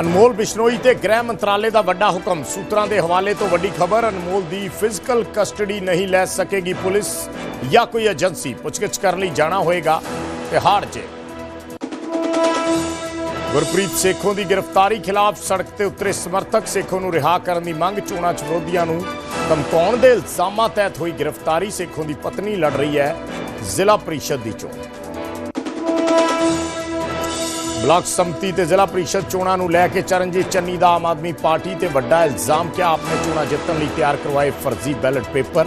ਅਨਮੋਲ ਬਿਸ਼ਨੋਈ ਤੇ ਗ੍ਰਹਿ ਮੰਤਰਾਲੇ ਦਾ ਵੱਡਾ ਹੁਕਮ। ਸੂਤਰਾਂ ਦੇ ਹਵਾਲੇ ਤੋਂ ਵੱਡੀ ਖਬਰ, ਅਨਮੋਲ ਦੀ ਫਿਜ਼ੀਕਲ ਕਸਟਡੀ ਨਹੀਂ ਲੈ ਸਕੇਗੀ ਪੁਲਿਸ ਜਾਂ ਕੋਈ ਏਜੰਸੀ। ਪੁੱਛਗਿੱਛ ਕਰਨ ਲਈ ਜਾਣਾ ਹੋਏਗਾ ਤਿਹਾੜ 'ਚ ਗੁਰਪ੍ਰੀਤ ਸੇਖੋਂ ਦੀ ਗ੍ਰਿਫਤਾਰੀ ਖਿਲਾਫ ਸੜਕ ਤੇ ਉਤਰੇ ਸਮਰਥਕ ਸੇਖੋਂ ਨੂੰ ਰਿਹਾ ਕਰਨ ਦੀ ਮੰਗ, ਚੋਣਾਂ 'ਚ ਵਿਰੋਧੀਆਂ ਨੂੰ ਧਮਕਾਉਣ ਦੇ ਇਲਜ਼ਾਮਾਂ ਤਹਿਤ ਹੋਈ ਗ੍ਰਿਫਤਾਰੀ ਸੇਖੋਂ ਦੀ ਪਤਨੀ ਲੜ ਰਹੀ ਹੈ ਜ਼ਿਲ੍ਹਾ ਪ੍ਰੀਸ਼ਦ ਦੀ ਚੋਣ। ਬਲਾਕ ਸੰਮਤੀ ਤੇ ਜ਼ਿਲ੍ਹਾ ਪ੍ਰੀਸ਼ਦ ਚੋਣਾਂ ਨੂੰ ਲੈ ਕੇ ਚਰਨਜੀਤ ਚੰਨੀ ਦਾ ਆਮ ਆਦਮੀ ਪਾਰਟੀ ਤੇ ਵੱਡਾ ਇਲਜ਼ਾਮ ਕਿ ਆਪ ਨੇ ਚੋਣਾਂ ਜਿੱਤਣ ਲਈ ਤਿਆਰ ਕਰਵਾਏ ਫਰਜ਼ੀ ਬੈਲਟ ਪੇਪਰ?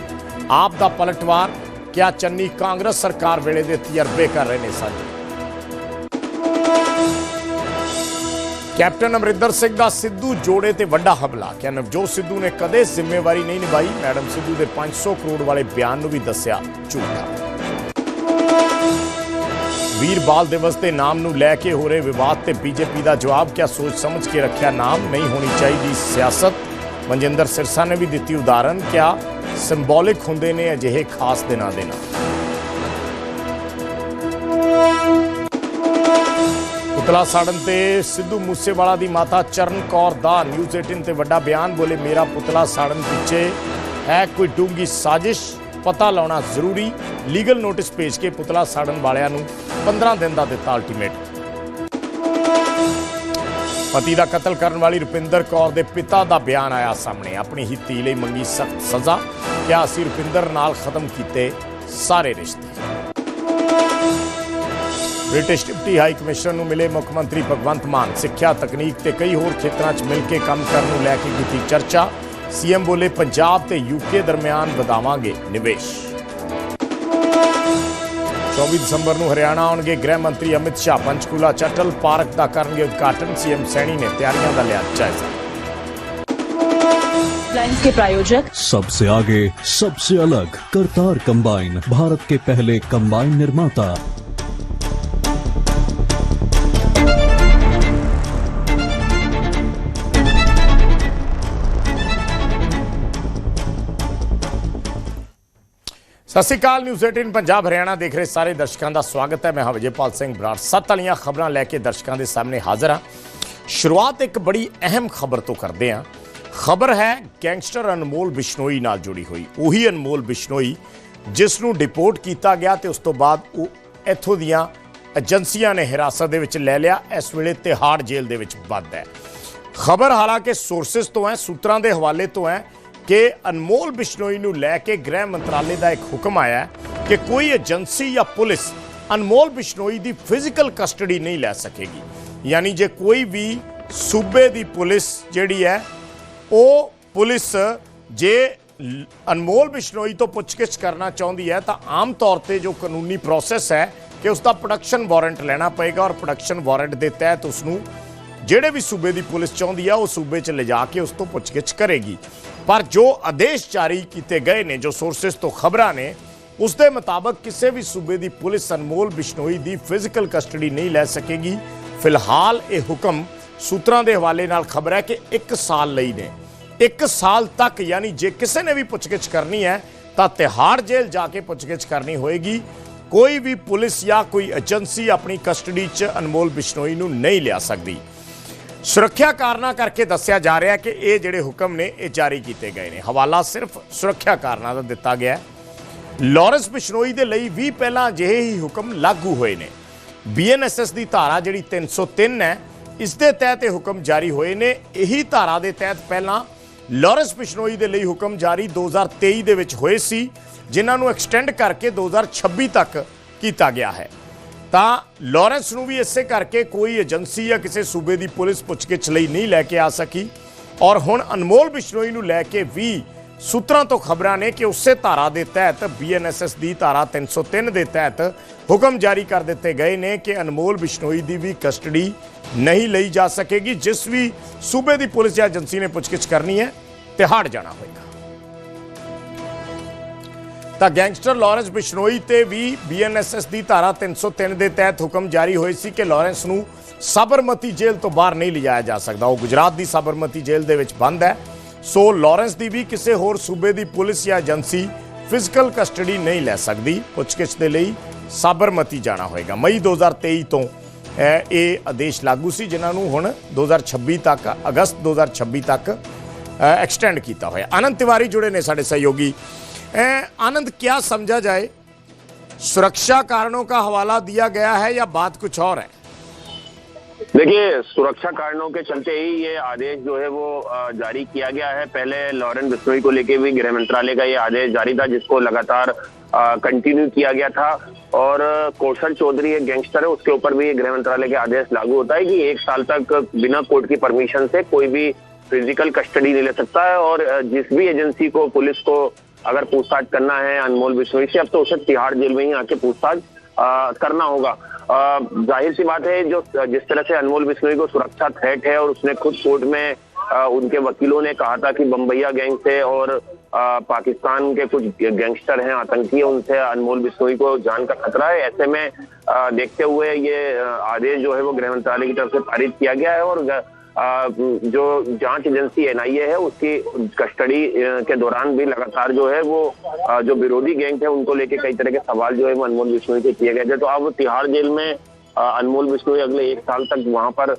ਆਪ ਦਾ ਪਲਟਵਾਰ, ਕਿਆ ਚੰਨੀ ਕਾਂਗਰਸ ਸਰਕਾਰ ਵੇਲੇ ਦੇ ਤਜਰਬੇ ਕਰ ਰਹੇ ਨੇ ਸਾਂਝੇ? ਕੈਪਟਨ ਅਮਰਿੰਦਰ ਸਿੰਘ ਦਾ ਸਿੱਧੂ ਜੋੜੇ ਤੇ ਵੱਡਾ ਹਮਲਾ, ਕਿਆ ਨਵਜੋਤ ਸਿੱਧੂ ਨੇ ਕਦੇ ਜ਼ਿੰਮੇਵਾਰੀ ਨਹੀਂ ਨਿਭਾਈ? ਮੈਡਮ ਸਿੱਧੂ ਦੇ 500 ਕਰੋੜ ਵਾਲੇ ਬਿਆਨ ਨੂੰ ਵੀ ਦੱਸਿਆ ਝੂਠਾ। ਵੀਰ ਬਾਲ ਦਿਵਸ ਦੇ ਨਾਮ ਨੂੰ ਲੈ ਕੇ ਹੋ ਰਹੇ ਵਿਵਾਦ ਤੇ ਬੀਜੇਪੀ ਦਾ ਜਵਾਬ, ਕਿਆ ਸੋਚ ਸਮਝ ਕੇ ਰੱਖਿਆ ਨਾਮ ਨਹੀਂ ਹੋਣੀ ਚਾਹੀਦੀ ਸਿਆਸਤ? ਮਨਜਿੰਦਰ ਸਿਰਸਾ ਨੇ ਵੀ ਦਿੱਤੀ ਉਦਾਹਰਨ, ਕਿਆ ਸਿੰਬੋਲਿਕ ਹੁੰਦੇ ਨੇ ਅਜਿਹੇ ਖਾਸ ਦਿਨਾਂ ਦੇ ਨਾਲ? ਪੁਤਲਾ ਸਾੜਨ ਤੇ ਸਿੱਧੂ ਮੂਸੇਵਾਲਾ ਦੀ ਮਾਤਾ ਚਰਨ ਕੌਰ ਦਾ ਨਿਊਜ਼ 18 ਤੇ ਵੱਡਾ ਬਿਆਨ, ਬੋਲੇ, ਮੇਰਾ ਪੁਤਲਾ ਸਾੜਨ ਪਿੱਛੇ ਹੈ ਕੋਈ ਡੂੰਗੀ ਸਾਜ਼ਿਸ਼? ਪਤਾ ਲਾਉਣਾ ਜ਼ਰੂਰੀ। ਲੀਗਲ ਨੋਟਿਸ ਭੇਜ ਕੇ ਪੁਤਲਾ ਸਾੜਨ ਵਾਲਿਆਂ ਨੂੰ 15 ਦਿਨ ਦਾ ਦਿੱਤਾ ਅਲਟੀਮੇਟ ਪਤੀ ਦਾ ਕਤਲ ਕਰਨ ਵਾਲੀ ਰੁਪਿੰਦਰ ਕੌਰ ਦੇ ਪਿਤਾ ਦਾ ਬਿਆਨ ਆਇਆ ਸਾਹਮਣੇ। ਆਪਣੀ ਹੀ ਧੀ ਲਈ ਮੰਗੀ ਸਖਤ ਸਜ਼ਾ। ਕਿਹਾ ਅਸੀਂ ਰੁਪਿੰਦਰ ਨਾਲ ਖਤਮ ਕੀਤੇ ਸਾਰੇ ਰਿਸ਼ਤੇ। ਬ੍ਰਿਟਿਸ਼ ਡਿਪਟੀ ਹਾਈ ਕਮਿਸ਼ਨਰ ਨੂੰ ਮਿਲੇ ਮੁੱਖ ਮੰਤਰੀ ਭਗਵੰਤ ਮਾਨ। ਸਿੱਖਿਆ ਤਕਨੀਕ ਤੇ ਕਈ ਹੋਰ ਖੇਤਰਾਂ 'ਚ ਮਿਲ ਕੇ ਕੰਮ ਕਰਨ ਨੂੰ ਲੈ ਕੇ ਕੀਤੀ ਚਰਚਾ। ਸੀਐਮ ਬੋਲੇ, ਪੰਜਾਬ ਤੇ ਯੂਕੇ ਦਰਮਿਆਨ ਵਧਾਵਾਂਗੇ ਨਿਵੇਸ਼। 24 ਦਸੰਬਰ ਨੂੰ ਹਰਿਆਣਾ ਆਉਣਗੇ ਗ੍ਰਹਿ ਮੰਤਰੀ ਅਮਿਤ ਸ਼ਾਹ ਪੰਚਕੂਲਾ ਚਟਲ ਪਾਰਕ ਦਾ ਕਰਨਗੇ ਉਦਘਾਟਨ ਸੀਐਮ ਸੈਣੀ ਨੇ ਤਿਆਰੀਆਂ ਦਾ ਲਿਆ ਜਾਇਜ਼ਾ लाइन्स के प्रायोजक सबसे आगे सबसे अलग करतार कंबाइन भारत के पहले कंबाइन निर्माता ਸਤਿ ਸ਼੍ਰੀ ਅਕਾਲ ਨਿਊਜ਼ 18 ਪੰਜਾਬ, ਹਰਿਆਣਾ ਦੇਖ ਰਹੇ ਸਾਰੇ ਦਰਸ਼ਕਾਂ ਦਾ ਸਵਾਗਤ ਹੈ। ਮੈਂ ਹਾਂ ਵਿਜੇਪਾਲ ਸਿੰਘ ਬਰਾੜ। ਸੱਤ ਵਾਲੀਆਂ ਖਬਰਾਂ ਲੈ ਕੇ ਦਰਸ਼ਕਾਂ ਦੇ ਸਾਹਮਣੇ ਹਾਜ਼ਰ ਹਾਂ। ਸ਼ੁਰੂਆਤ ਇੱਕ ਬੜੀ ਅਹਿਮ ਖਬਰ ਤੋਂ ਕਰਦੇ ਹਾਂ। ਖਬਰ ਹੈ, ਗੈਂਗਸਟਰ ਅਨਮੋਲ ਬਿਸ਼ਨੋਈ ਨਾਲ ਜੁੜੀ ਹੋਈ। ਉਹੀ ਅਨਮੋਲ ਬਿਸ਼ਨੋਈ ਜਿਸ ਨੂੰ ਡਿਪੋਰਟ ਕੀਤਾ ਗਿਆ ਤੇ ਉਸ ਤੋਂ ਬਾਅਦ ਉਹ ਇੱਥੋਂ ਦੀਆਂ ਏਜੰਸੀਆਂ ਨੇ ਹਿਰਾਸਤ ਦੇ ਵਿੱਚ ਲੈ ਲਿਆ। ਇਸ ਵੇਲੇ ਤਿਹਾੜ ਜੇਲ੍ਹ ਦੇ ਵਿੱਚ ਬੰਦ ਹੈ। ਖਬਰ ਹਾਲਾਂਕਿ ਸੋਰਸਸ ਤੋਂ ਹੈ, ਸੂਤਰਾਂ ਦੇ ਹਵਾਲੇ ਤੋਂ ਹੈ ਕਿ ਅਨਮੋਲ ਬਿਸ਼ਨੋਈ ਨੂੰ ਲੈ ਕੇ ਗ੍ਰਹਿ ਮੰਤਰਾਲੇ ਦਾ ਇੱਕ ਹੁਕਮ ਆਇਆ ਕਿ ਕੋਈ ਏਜੰਸੀ ਜਾਂ ਪੁਲਿਸ ਅਨਮੋਲ ਬਿਸ਼ਨੋਈ ਦੀ ਫਿਜ਼ੀਕਲ ਕਸਟਡੀ ਨਹੀਂ ਲੈ ਸਕੇਗੀ। ਯਾਨੀ ਜੇ ਕੋਈ ਵੀ ਸੂਬੇ ਦੀ ਪੁਲਿਸ ਜਿਹੜੀ ਹੈ, ਉਹ ਪੁਲਿਸ ਜੇ ਅਨਮੋਲ ਬਿਸ਼ਨੋਈ ਤੋਂ ਪੁੱਛਗਿੱਛ ਕਰਨਾ ਚਾਹੁੰਦੀ ਹੈ, ਤਾਂ ਆਮ ਤੌਰ ਤੇ ਜੋ ਕਾਨੂੰਨੀ ਪ੍ਰੋਸੈਸ ਹੈ ਕਿ ਉਸ ਦਾ ਪ੍ਰੋਡਕਸ਼ਨ ਵਾਰੰਟ ਲੈਣਾ ਪਏਗਾ ਔਰ ਪ੍ਰੋਡਕਸ਼ਨ ਵਾਰੰਟ ਦੇ ਤਹਿਤ ਉਸ ਨੂੰ ਜਿਹੜੇ ਵੀ ਸੂਬੇ ਦੀ ਪੁਲਿਸ ਚਾਹੁੰਦੀ ਆ, ਉਹ ਸੂਬੇ 'ਚ ਲਿਜਾ ਕੇ ਉਸ ਤੋਂ ਪੁੱਛਗਿੱਛ ਕਰੇਗੀ। ਪਰ ਜੋ ਆਦੇਸ਼ ਜਾਰੀ ਕੀਤੇ ਗਏ ਨੇ, ਜੋ ਸੋਰਸਸ ਤੋਂ ਖਬਰਾਂ ਨੇ ਉਸ ਦੇ ਮੁਤਾਬਕ ਕਿਸੇ ਵੀ ਸੂਬੇ ਦੀ ਪੁਲਿਸ ਅਨਮੋਲ ਬਿਸ਼ਨੋਈ ਦੀ ਫਿਜ਼ੀਕਲ ਕਸਟਡੀ ਨਹੀਂ ਲੈ ਸਕੇਗੀ। ਫਿਲਹਾਲ ਇਹ ਹੁਕਮ ਸੂਤਰਾਂ ਦੇ ਹਵਾਲੇ ਨਾਲ ਖਬਰ ਹੈ ਕਿ 1 ਸਾਲ ਲਈ ਨੇ। 1 ਸਾਲ ਤੱਕ ਯਾਨੀ ਜੇ ਕਿਸੇ ਨੇ ਵੀ ਪੁੱਛਗਿੱਛ ਕਰਨੀ ਹੈ, ਤਾਂ ਤਿਹਾੜ ਜੇਲ੍ਹ ਜਾ ਕੇ ਪੁੱਛਗਿੱਛ ਕਰਨੀ ਹੋਏਗੀ। ਕੋਈ ਵੀ ਪੁਲਿਸ ਜਾਂ ਕੋਈ ਏਜੰਸੀ ਆਪਣੀ ਕਸਟਡੀ 'ਚ ਅਨਮੋਲ ਬਿਸ਼ਨੋਈ ਨੂੰ ਨਹੀਂ ਲਿਆ ਸਕਦੀ। ਸੁਰੱਖਿਆ ਕਾਰਨਾਂ ਕਰਕੇ ਦੱਸਿਆ ਜਾ ਰਿਹਾ ਕਿ ਇਹ ਜਿਹੜੇ ਹੁਕਮ ਨੇ, ਇਹ ਜਾਰੀ ਕੀਤੇ ਗਏ ਨੇ। ਹਵਾਲਾ ਸਿਰਫ ਸੁਰੱਖਿਆ ਕਾਰਨਾਂ ਦਾ ਦਿੱਤਾ ਗਿਆ ਹੈ। ਲਾਰੈਂਸ ਬਿਸ਼ਨੋਈ ਦੇ ਲਈ ਵੀ ਪਹਿਲਾਂ ਅਜਿਹੇ ਹੀ ਹੁਕਮ ਲਾਗੂ ਹੋਏ ਨੇ। ਬੀਐਨਐਸਐਸ ਦੀ ਧਾਰਾ ਜਿਹੜੀ 303 ਹੈ, ਇਸ ਦੇ ਤਹਿਤ ਇਹ ਹੁਕਮ ਜਾਰੀ ਹੋਏ ਨੇ। ਇਹੀ ਧਾਰਾ ਦੇ ਤਹਿਤ ਪਹਿਲਾਂ ਲਾਰੈਂਸ ਬਿਸ਼ਨੋਈ ਦੇ ਲਈ ਹੁਕਮ ਜਾਰੀ 2023 ਦੇ ਵਿੱਚ ਹੋਏ ਸੀ, ਜਿਨ੍ਹਾਂ ਨੂੰ ਐਕਸਟੈਂਡ ਕਰਕੇ 2026 ਤੱਕ ਕੀਤਾ ਗਿਆ ਹੈ। ਤਾਂ ਲਾਰੈਂਸ ਨੂੰ ਵੀ ਇਸੇ ਕਰਕੇ ਕੋਈ ਏਜੰਸੀ ਜਾਂ ਕਿਸੇ ਸੂਬੇ ਦੀ ਪੁਲਿਸ ਪੁੱਛਗਿੱਛ ਲਈ ਨਹੀਂ ਲੈ ਕੇ ਆ ਸਕੀ। ਔਰ ਹੁਣ ਅਨਮੋਲ ਬਿਸ਼ਨੋਈ ਨੂੰ ਲੈ ਕੇ ਵੀ ਸੂਤਰਾਂ ਤੋਂ ਖਬਰਾਂ ਨੇ ਕਿ ਉਸੇ ਧਾਰਾ ਦੇ ਤਹਿਤ ਬੀਐਨਐਸਐਸ ਦੀ ਧਾਰਾ 303 ਦੇ ਤਹਿਤ ਹੁਕਮ ਜਾਰੀ ਕਰ ਦਿੱਤੇ ਗਏ ਨੇ ਕਿ ਅਨਮੋਲ ਬਿਸ਼ਨੋਈ ਦੀ ਵੀ ਕਸਟਡੀ ਨਹੀਂ ਲਈ ਜਾ ਸਕੇਗੀ, ਜਿਸ ਵੀ ਸੂਬੇ ਦੀ ਪੁਲਿਸ ਜਾਂ ਏਜੰਸੀ ਨੇ ਪੁੱਛਗਿੱਛ ਕਰਨੀ ਹੈ ਤਿਹਾੜ ਜਾਣਾ ਹੋਏਗਾ। ਤਾਂ ਗੈਂਗਸਟਰ ਲਾਰੈਂਸ ਬਿਸ਼ਨੋਈ ਤੇ ਵੀ ਬੀਐਨਐਸਐਸ ਦੀ ਧਾਰਾ 303 ਦੇ ਤਹਿਤ ਹੁਕਮ ਜਾਰੀ ਹੋਏ ਸੀ ਕਿ ਲਾਰੈਂਸ ਨੂੰ ਸਾਬਰਮਤੀ ਜੇਲ੍ਹ ਤੋਂ ਬਾਹਰ ਨਹੀਂ ਲਿਜਾਇਆ ਜਾ ਸਕਦਾ। ਉਹ ਗੁਜਰਾਤ ਦੀ ਸਾਬਰਮਤੀ ਜੇਲ੍ਹ ਦੇ ਵਿੱਚ ਬੰਦ ਹੈ। ਸੋ ਲਾਰੈਂਸ ਦੀ ਵੀ ਕਿਸੇ ਹੋਰ ਸੂਬੇ ਦੀ ਪੁਲਿਸ ਜਾਂ ਏਜੰਸੀ ਫਿਜ਼ੀਕਲ ਕਸਟਡੀ ਨਹੀਂ ਲੈ ਸਕਦੀ। ਪੁੱਛਗਿੱਛ ਦੇ ਲਈ ਸਾਬਰਮਤੀ ਜਾਣਾ ਹੋਏਗਾ। ਮਈ 2023 ਤੋਂ ਇਹ ਆਦੇਸ਼ ਲਾਗੂ ਸੀ, ਜਿਨ੍ਹਾਂ ਨੂੰ ਹੁਣ 2026 ਤੱਕ, ਅਗਸਤ 2026 ਤੱਕ ਐਕਸਟੈਂਡ ਕੀਤਾ ਹੋਇਆ। ਅਨੰਤ ਤਿਵਾਰੀ ਜੁੜੇ ਨੇ ਸਾਡੇ ਸਹਿਯੋਗੀ आनंद, क्या समझा जाए? सुरक्षा कारणों का हवाला दिया गया है या बात कुछ और है? देखिए, सुरक्षा कारणों के चलते ही ये आदेश जो है वो जारी किया गया है। पहले लॉरेन बिश्नोई को लेके भी गृह मंत्रालय का ये आदेश जारी था, जिसको लगातार कंटिन्यू किया गया था। और, कौशल चौधरी एक गैंगस्टर है, उसके ऊपर भी गृह मंत्रालय के आदेश लागू होता है कि एक साल तक बिना कोर्ट की परमिशन से कोई भी फ़िज़िकल कस्टडी नहीं ले सकता है। और जिस भी एजेंसी को, पुलिस को अगर पूछताछ करना है अनमोल बिश्नोई से अब तो उसे तिहाड़ जेल में ही आके पूछताछ करना होगा। ज़ाहिर सी बात है जो जिस तरह से अनमोल बिश्नोई को सुरक्षा थ्रेट है और उसने खुद कोर्ट में अ, उनके वकीलों ने कहा था कि बम्बैया गैंग से और अ, पाकिस्तान के कुछ गैंगस्टर हैं आतंकी हैं उनसे अनमोल बिश्नोई को जान का खतरा है। ऐसे में अ, देखते हुए ये आदेश जो है वो गृह मंत्रालय की तरफ़ से पारित किया गया है और जो जाँच एजेंसी एनआईए है, उसकी कस्टडी के दौरान भी लगातार जो है वो जो विरोधी गैंग थे, उनको लेके कई तरह के सवाल जो है वो अनमोल बिश्नोई से किए गए थे। तो अब तिहाड़ जेल में अनमोल बिश्नोई अगले एक साल तक वहाँ पर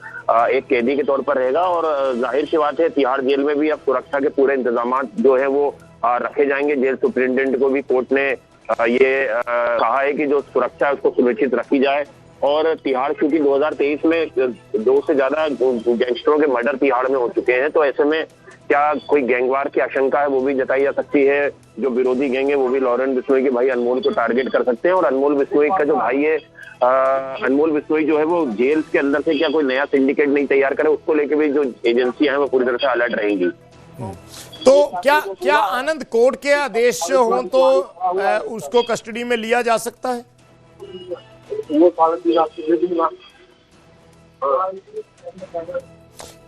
एक कैदी के तौर पर रहेगा। और ज़ाहिर सी बात है, तिहाड़ जेल में भी अब सुरक्षा के पूरे इंतज़ाम जो है वो रखे जाएँगे। जेल सुप्रिंटेंडेंट को भी कोर्ट ने ये कहा है कि जो सुरक्षा है, उसको सुनिश्चित रखी जाए। और तिहाड़ क्योंकि 2023 में दो से ज़्यादा गैंगस्टरों के मर्डर तिहाड़ में हो चुके हैं तो ऐसे में क्या कोई गैंगवार की आशंका है वो भी जताई जा सकती है? जो विरोधी गैंग है वो भी लॉरेंस बिश्नोई के भाई अनमोल को टारगेट कर सकते हैं, और अनमोल बिश्नोई का जो भाई है अनमोल बिश्नोई जो है वो जेल के अंदर से क्या कोई नया सिंडिकेट नहीं तैयार करे, उसको लेके भी जो एजेंसियाँ हैं वो पूरी तरह से अलर्ट रहेंगी। तो क्या क्या आनंद कोर्ट के आदेश हो तो उसको कस्टडी में लिया जा सकता है?